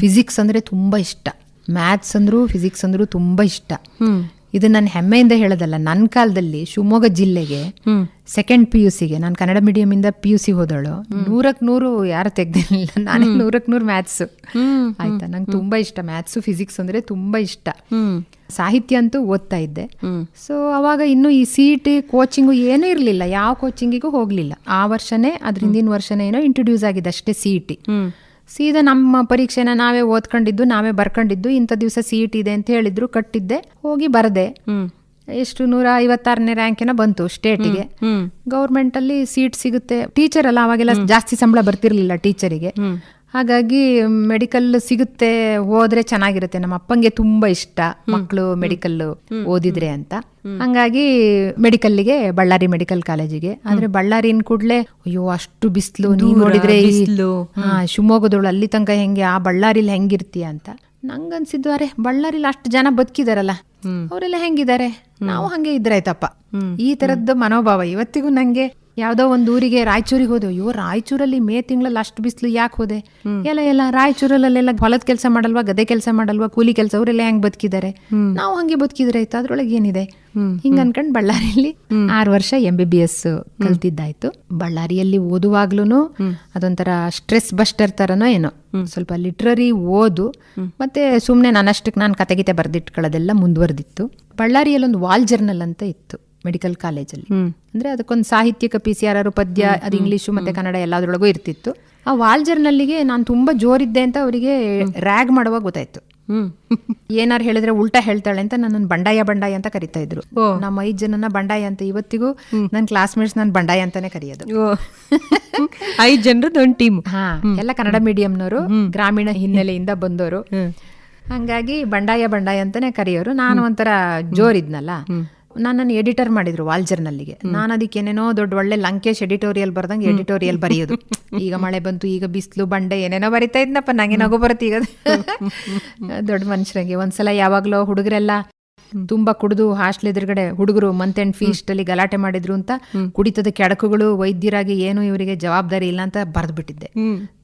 [SPEAKER 3] ಫಿಸಿಕ್ಸ್ ಅಂದ್ರೆ ತುಂಬಾ ಇಷ್ಟ. ಮ್ಯಾಥ್ಸ್ ಅಂದ್ರು ಫಿಸಿಕ್ಸ್ ಅಂದ್ರು ತುಂಬಾ ಇಷ್ಟ. ಇದು ನಾನು ಹೆಮ್ಮೆಯಿಂದ ಹೇಳೋದಲ್ಲ ನನ್ನ ಕಾಲದಲ್ಲಿ ಶಿವಮೊಗ್ಗ ಜಿಲ್ಲೆಗೆ ಸೆಕೆಂಡ್ ಪಿ ಯು ಸಿಗೆ ನಾನು ಕನ್ನಡ ಮೀಡಿಯಂ ಇಂದ ಪಿ ಯು ಸಿ ಹೋದಳು ನೂರಕ್ ನೂರು ಯಾರು ತೆಗ್ದಿರ್ಲಿಲ್ಲ ನಾನೇ ನೂರಕ್ ನೂರು ಮ್ಯಾಥ್ಸ್ ಆಯ್ತಾ? ನಂಗೆ ತುಂಬಾ ಇಷ್ಟ ಮ್ಯಾಥ್ಸ್ ಫಿಸಿಕ್ಸ್ ಅಂದ್ರೆ ತುಂಬಾ ಇಷ್ಟ. ಸಾಹಿತ್ಯ ಅಂತೂ ಓದ್ತಾ ಇದ್ದೆ. ಸೊ ಅವಾಗ ಇನ್ನು ಈ ಸಿ ಕೋಚಿಂಗ್ ಕೋಚಿಂಗು ಏನೂ ಇರಲಿಲ್ಲ ಯಾವ ಕೋಚಿಂಗಿಗೂ ಹೋಗ್ಲಿಲ್ಲ. ಆ ವರ್ಷನೇ ಅದ್ರ ಹಿಂದಿನ ವರ್ಷನೇ ಏನೋ ಇಂಟ್ರೊಡ್ಯೂಸ್ ಆಗಿದೆ ಅಷ್ಟೇ ಸಿ ಟಿ ಸೀದಾ ನಮ್ಮ ಪರೀಕ್ಷೆನ ನಾವೇ ಓದ್ಕೊಂಡಿದ್ದು ನಾವೇ ಬರ್ಕೊಂಡಿದ್ದು ಇಂಥ ದಿವಸ ಸೀಟ್ ಇದೆ ಅಂತ ಹೇಳಿದ್ರು ಕಟ್ಟಿದ್ದೆ ಹೋಗಿ ಬರದೆ. ಎಷ್ಟು ನೂರ ಐವತ್ತಾರನೇ ರ್ಯಾಂಕಿನ ಬಂತು ಸ್ಟೇಟಿಗೆ ಗೌರ್ಮೆಂಟ್ ಅಲ್ಲಿ ಸೀಟ್ ಸಿಗುತ್ತೆ. ಟೀಚರ್ ಅಲ್ಲ ಅವಾಗೆಲ್ಲ ಜಾಸ್ತಿ ಸಂಬಳ ಬರ್ತಿರ್ಲಿಲ್ಲ ಟೀಚರಿಗೆ ಹಾಗಾಗಿ ಮೆಡಿಕಲ್ ಸಿಗುತ್ತೆ ಹೋದ್ರೆ ಚೆನ್ನಾಗಿರುತ್ತೆ. ನಮ್ಮ ಅಪ್ಪಂಗೆ ತುಂಬಾ ಇಷ್ಟ ಮಕ್ಕಳು ಮೆಡಿಕಲ್ ಓದಿದ್ರೆ ಅಂತ. ಹಂಗಾಗಿ ಮೆಡಿಕಲ್ಗೆ ಬಳ್ಳಾರಿ ಮೆಡಿಕಲ್ ಕಾಲೇಜಿಗೆ ಆದ್ರೆ ಬಳ್ಳಾರಿ ಕೂಡ್ಲೆ ಅಯ್ಯೋ ಅಷ್ಟು ಬಿಸಿಲು. ನೀವು ನೋಡಿದ್ರೆ. ಶಿವಮೊಗ್ಗದವಳು ಅಲ್ಲಿ ತನಕ ಹೆಂಗೆ ಆ ಬಳ್ಳಾರಿಲಿ ಹೆಂಗಿರ್ತೀಯ ಅಂತ. ನಂಗನ್ಸಿದ್ದು ಅರೆ ಬಳ್ಳಾರಿಲಿ ಅಷ್ಟು ಜನ ಬದುಕಿದಾರಲ್ಲ. ಅವರೆಲ್ಲ ಹೆಂಗಿದ್ದಾರೆ ನಾವು ಹಂಗೆ ಇದ್ರಾಯ್ತಪ್ಪ ಈ ತರದ್ದು ಮನೋಭಾವ ಇವತ್ತಿಗೂ ನಂಗೆ ಯಾವ್ದೋ ಒಂದು ಊರಿಗೆ ರಾಯಚೂರಿಗೆ ಹೋದೆ ಅಯ್ಯೋ ರಾಯಚೂರಲ್ಲಿ ಮೇ ತಿಂಗಳಲ್ಲಿ ಅಷ್ಟು ಬಿಸಿಲು ಯಾಕೆ ಹೋದೆ? ಎಲ್ಲ ಎಲ್ಲ ರಾಯಚೂರಲ್ಲೆಲ್ಲ ಹೊಲದ ಕೆಲಸ ಮಾಡಲ್ವಾ ಗದೆ ಕೆಲಸ ಮಾಡಲ್ವಾ ಕೂಲಿ ಕೆಲಸ ಅವರೆಲ್ಲ ಹೆಂಗ್ ಬದುಕಿದ್ದಾರೆ ನಾವು ಹಂಗೆ ಬದುಕಿದ್ರೆ ಆಯ್ತು ಅದ್ರೊಳಗೆ ಏನಿದೆ? ಹಿಂಗ ಅನ್ಕೊಂಡ್ ಬಳ್ಳಾರಿಯಲ್ಲಿ ಆರು ವರ್ಷ ಎಂ ಬಿ ಬಿ ಎಸ್ ಕಲ್ತಿದ್ದಾಯ್ತು. ಬಳ್ಳಾರಿಯಲ್ಲಿ ಓದುವಾಗ್ಲೂ ಅದೊಂಥರ ಸ್ಟ್ರೆಸ್ ಬಸ್ಟರ್ ತರನೋ ಏನೋ. ಸ್ವಲ್ಪ ಲಿಟ್ರರಿ ಓದು ಮತ್ತೆ ಸುಮ್ನೆ ನನ್ನಷ್ಟಕ್ಕೆ ನಾನು ಕತೆಗಿತೆ ಬರ್ದಿಟ್ಕೊಳ್ಳೋದೆಲ್ಲ ಮುಂದುವರೆದಿತ್ತು. ಬಳ್ಳಾರಿಯಲ್ಲಿ ಒಂದು ವಾಲ್ ಜರ್ನಲ್ ಅಂತ ಇತ್ತು. ಮೆಡಿಕಲ್ ಕಾಲೇಜಲ್ಲಿ ಅಂದ್ರೆ ಅದಕ್ಕೊಂದು ಸಾಹಿತ್ಯಿಕ ಪಿ ಸಿ ಆರ್ ಪದ್ಯ ಅದು ಇಂಗ್ಲೀಷು ಮತ್ತೆ ಕನ್ನಡ ಎಲ್ಲದ್ರೊಳಗೂ ಇರ್ತಿತ್ತು. ಆ ವಾಲ್ ಜರ್ನಲ್ಲಿಗೆ ನಾನು ತುಂಬಾ ಜೋರಿದ್ದೆ ಅಂತ ಅವರಿಗೆ ರ್ಯಾಗ್ ಮಾಡುವಾಗ ಗೊತ್ತಾಯ್ತು. ಏನಾರು ಹೇಳಿದ್ರೆ ಉಲ್ಟಾ ಹೇಳ್ತಾಳೆ ಅಂತ ನನ್ನನ್ನು ಬಂಡಾಯ ಬಂಡಾಯ ಅಂತ ಕರಿತಾ ಇದ್ರು. ನಮ್ಮ ಐದ್ ಜನನ ಬಂಡಾಯ ಅಂತ ಇವತ್ತಿಗೂ ನನ್ನ ಕ್ಲಾಸ್ಮೇಟ್ಸ್ ನಾನು ಬಂಡಾಯ ಅಂತಾನೆ ಕರೆಯೋದು.
[SPEAKER 2] ಐದ್ ಜನರದ್ದು ಒಂದು ಟೀಮ್
[SPEAKER 3] ಹಾ ಎಲ್ಲ ಕನ್ನಡ ಮೀಡಿಯಂನವರು ಗ್ರಾಮೀಣ ಹಿನ್ನೆಲೆಯಿಂದ ಬಂದವರು. ಹಂಗಾಗಿ ಬಂಡಾಯ ಬಂಡಾಯ ಅಂತಾನೆ ಕರೆಯೋರು. ನಾನು ಒಂಥರ ಜೋರಿದ್ನಲ್ಲ. ನನ್ನನ್ನು ಎಡಿಟರ್ ಮಾಡಿದ್ರು ವಾಲ್ ಜರ್ನಲ್ಲಿಗೆ ನಾನು ಅದಕ್ಕೆ ಏನೇನೋ ದೊಡ್ಡ ಒಳ್ಳೆ ಲಂಕೇಶ್ ಎಡಿಟೋರಿಯಲ್ ಬರ್ದಂಗೆ ಎಡಿಟೋರಿಯಲ್ ಬರೆಯೋದು. ಈಗ ಮಳೆ ಬಂತು ಈಗ ಬಿಸಿಲು ಬಂಡೆ ಏನೇನೋ ಬರಿತಾ ಇದ್ನಪ್ಪ ನಂಗೆ ನಗು ಬರುತ್ತೆ ಈಗ. ದೊಡ್ಡ ಮನುಷ್ಯರಿಗೆ. ಒಂದ್ಸಲ ಯಾವಾಗ್ಲೋ ಹುಡುಗರೆಲ್ಲ ತುಂಬಾ ಕುಡಿದು ಹಾಸ್ಟೆಲ್ ಎದುರುಗಡೆ ಹುಡುಗರು ಮಂತ್ ಅಂಡ್ ಫೀಸ್ಟ್ ಅಲ್ಲಿ ಗಲಾಟೆ ಮಾಡಿದ್ರು ಅಂತ ಕುಡಿತದ ಕೆಡಕುಗಳು ವೈದ್ಯರಾಗಿ ಏನು ಇವರಿಗೆ ಜವಾಬ್ದಾರಿ ಇಲ್ಲ ಅಂತ ಬರೆದ್ಬಿಟ್ಟಿದ್ದೆ.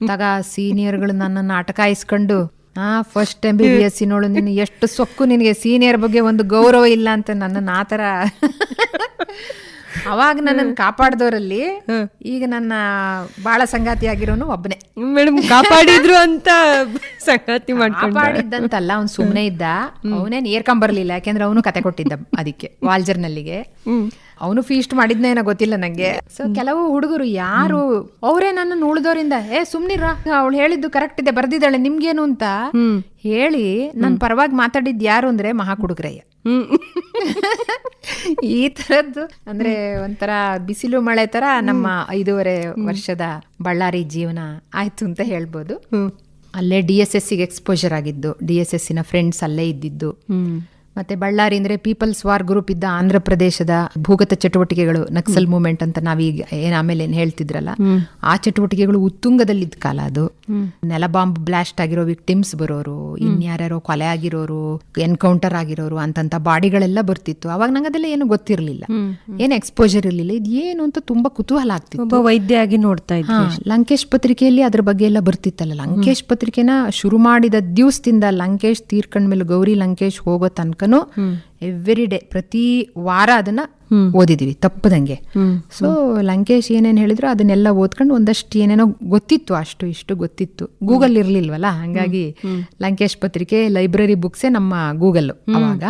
[SPEAKER 3] ತಗ ಸೀನಿಯರ್ಗಳು ನನ್ನನ್ನು ಅಟಕಾಯಿಸ್ಕೊಂಡು ಆ first M B B S ನೋಡು ನೀನು ಎಷ್ಟು ಸೊಕ್ಕು ನಿನಗೆ ಸೀನಿಯರ್ ಬಗ್ಗೆ ಒಂದು ಗೌರವ ಇಲ್ಲ ಅಂತ ನನ್ನ ಆ ಥರ. ಅವಾಗ ನನ್ನನ್ನು ಕಾಪಾಡ್ದವರಲ್ಲಿ ಈಗ ನನ್ನ ಬಾಳ ಸಂಗಾತಿ ಆಗಿರೋನು ಒಬ್ಬನೇ
[SPEAKER 2] ಮೇಡಮ್ ಕಾಪಾಡಿದ್ರು ಅಂತ ಸಂಗಾತಿ
[SPEAKER 3] ಕಾಪಾಡಿದ್ದಂತಲ್ಲ ಅವ್ನು ಸುಮ್ಮನೆ ಇದ್ದ. ಅವನೇನ್ ಏರ್ಕೊಂಬರ್ಲಿಲ್ಲ ಯಾಕೆಂದ್ರೆ ಅವನು ಕತೆ ಕೊಟ್ಟಿದ್ದ ಅದಕ್ಕೆ ವಾಲ್ಜರ್ನಲ್ಲಿಗೆ. ಅವನು ಫೀಸ್ಟ್ ಮಾಡಿದ್ನೇನೋ ಗೊತ್ತಿಲ್ಲ ನಂಗೆ. ಸೊ ಕೆಲವು ಹುಡುಗರು ಯಾರು ಅವರೇ ನನ್ನ ಉಳಿದವರಿಂದ ಏ ಸುಮ್ನಿರ ಅವಳು ಹೇಳಿದ್ದು ಕರೆಕ್ಟ್ ಇದೆ ಬರ್ದಿದ್ದಾಳೆ ನಿಮ್ಗೇನು? ಅಂತ ಹೇಳಿ ನನ್ ಪರವಾಗಿ ಮಾತಾಡಿದ್ ಯಾರು ಅಂದ್ರೆ ಮಹಾ ಹುಡುಗರಯ್ಯ ಈ ತರದ್ದು ಅಂದ್ರೆ ಒಂಥರ ಬಿಸಿಲು ಮಳೆ ತರ ನಮ್ಮ ಐದೂವರೆ ವರ್ಷದ ಬಳ್ಳಾರಿ ಜೀವನ ಆಯ್ತು ಅಂತ ಹೇಳ್ಬೋದು. ಅಲ್ಲೇ ಡಿ ಎಸ್ ಎಸ್ ಎಕ್ಸ್ಪೋಜರ್ ಆಗಿದ್ದು ಡಿ ಎಸ್ ಎಸ್ನ ಫ್ರೆಂಡ್ಸ್ ಅಲ್ಲೇ ಇದ್ದಿದ್ದು. ಮತ್ತೆ ಬಳ್ಳಾರಿ ಅಂದ್ರೆ ಪೀಪಲ್ಸ್ ವಾರ್ ಗ್ರೂಪ್ ಇದ್ದ ಆಂಧ್ರ ಪ್ರದೇಶದ ಭೂಗತ ಚಟುವಟಿಕೆಗಳು ನಕ್ಸಲ್ ಮೂವ್ಮೆಂಟ್ ಅಂತ ನಾವೀಗ ಏನ್ ಆಮೇಲೆ ಏನ್ ಹೇಳ್ತಿದ್ರಲ್ಲ? ಆ ಚಟುವಟಿಕೆಗಳು ಉತ್ತುಂಗದಲ್ಲಿದ್ದ ಕಾಲ ಅದು. ನೆಲ ಬಾಂಬ್ ಬ್ಲಾಸ್ಟ್ ಆಗಿರೋ ವಿಕ್ಟಿಮ್ಸ್ ಬರೋರು ಇನ್ಯಾರ್ಯಾರೋ ಕೊಲೆ ಆಗಿರೋರು ಎನ್ಕೌಂಟರ್ ಆಗಿರೋರು ಅಂತಂತ ಬಾಡಿಗಳೆಲ್ಲ ಬರ್ತಿತ್ತು. ಅವಾಗ ನಂಗೆ ಅದೆಲ್ಲ ಏನು ಗೊತ್ತಿರಲಿಲ್ಲ. ಏನು ಎಕ್ಸ್ಪೋಜರ್ ಇರಲಿಲ್ಲ. ಇದು ಏನು ಅಂತ ತುಂಬಾ ಕುತೂಹಲ ಆಗ್ತಿತ್ತು.
[SPEAKER 2] ಒಬ್ಬ ವೈದ್ಯ ಆಗಿ ನೋಡ್ತಾ ಇದ್ದ
[SPEAKER 3] ಲಂಕೇಶ್ ಪತ್ರಿಕೆಯಲ್ಲಿ ಅದ್ರ ಬಗ್ಗೆ ಎಲ್ಲ ಬರ್ತಿತ್ತಲ್ಲ. ಲಂಕೇಶ್ ಪತ್ರಿಕೆನ ಶುರು ಮಾಡಿದ ದಿವಸದಿಂದ ಲಂಕೇಶ್ ತೀರ್ಕೊಂಡ್ಮೇಲೆ ಗೌರಿ ಲಂಕೇಶ್ ಹೋಗೋ ತನಕನು ಎವ್ರಿ ಡೇ ಪ್ರತಿ ವಾರ ಅದನ್ನ ಓದಿದೀವಿ ತಪ್ಪದಂಗೆ. ಸೊ ಲಂಕೇಶ್ ಏನೇನು ಹೇಳಿದ್ರು ಅದನ್ನೆಲ್ಲ ಓದ್ಕೊಂಡು ಒಂದಷ್ಟು ಏನೇನೋ ಗೊತ್ತಿತ್ತು ಅಷ್ಟು ಇಷ್ಟು ಗೊತ್ತಿತ್ತು. ಗೂಗಲ್ ಇರ್ಲಿಲ್ವಲ್ಲ? ಹಂಗಾಗಿ ಲಂಕೇಶ್ ಪತ್ರಿಕೆ ಲೈಬ್ರರಿ ಬುಕ್ಸೇ ನಮ್ಮ ಗೂಗಲ್ ಅವಾಗ.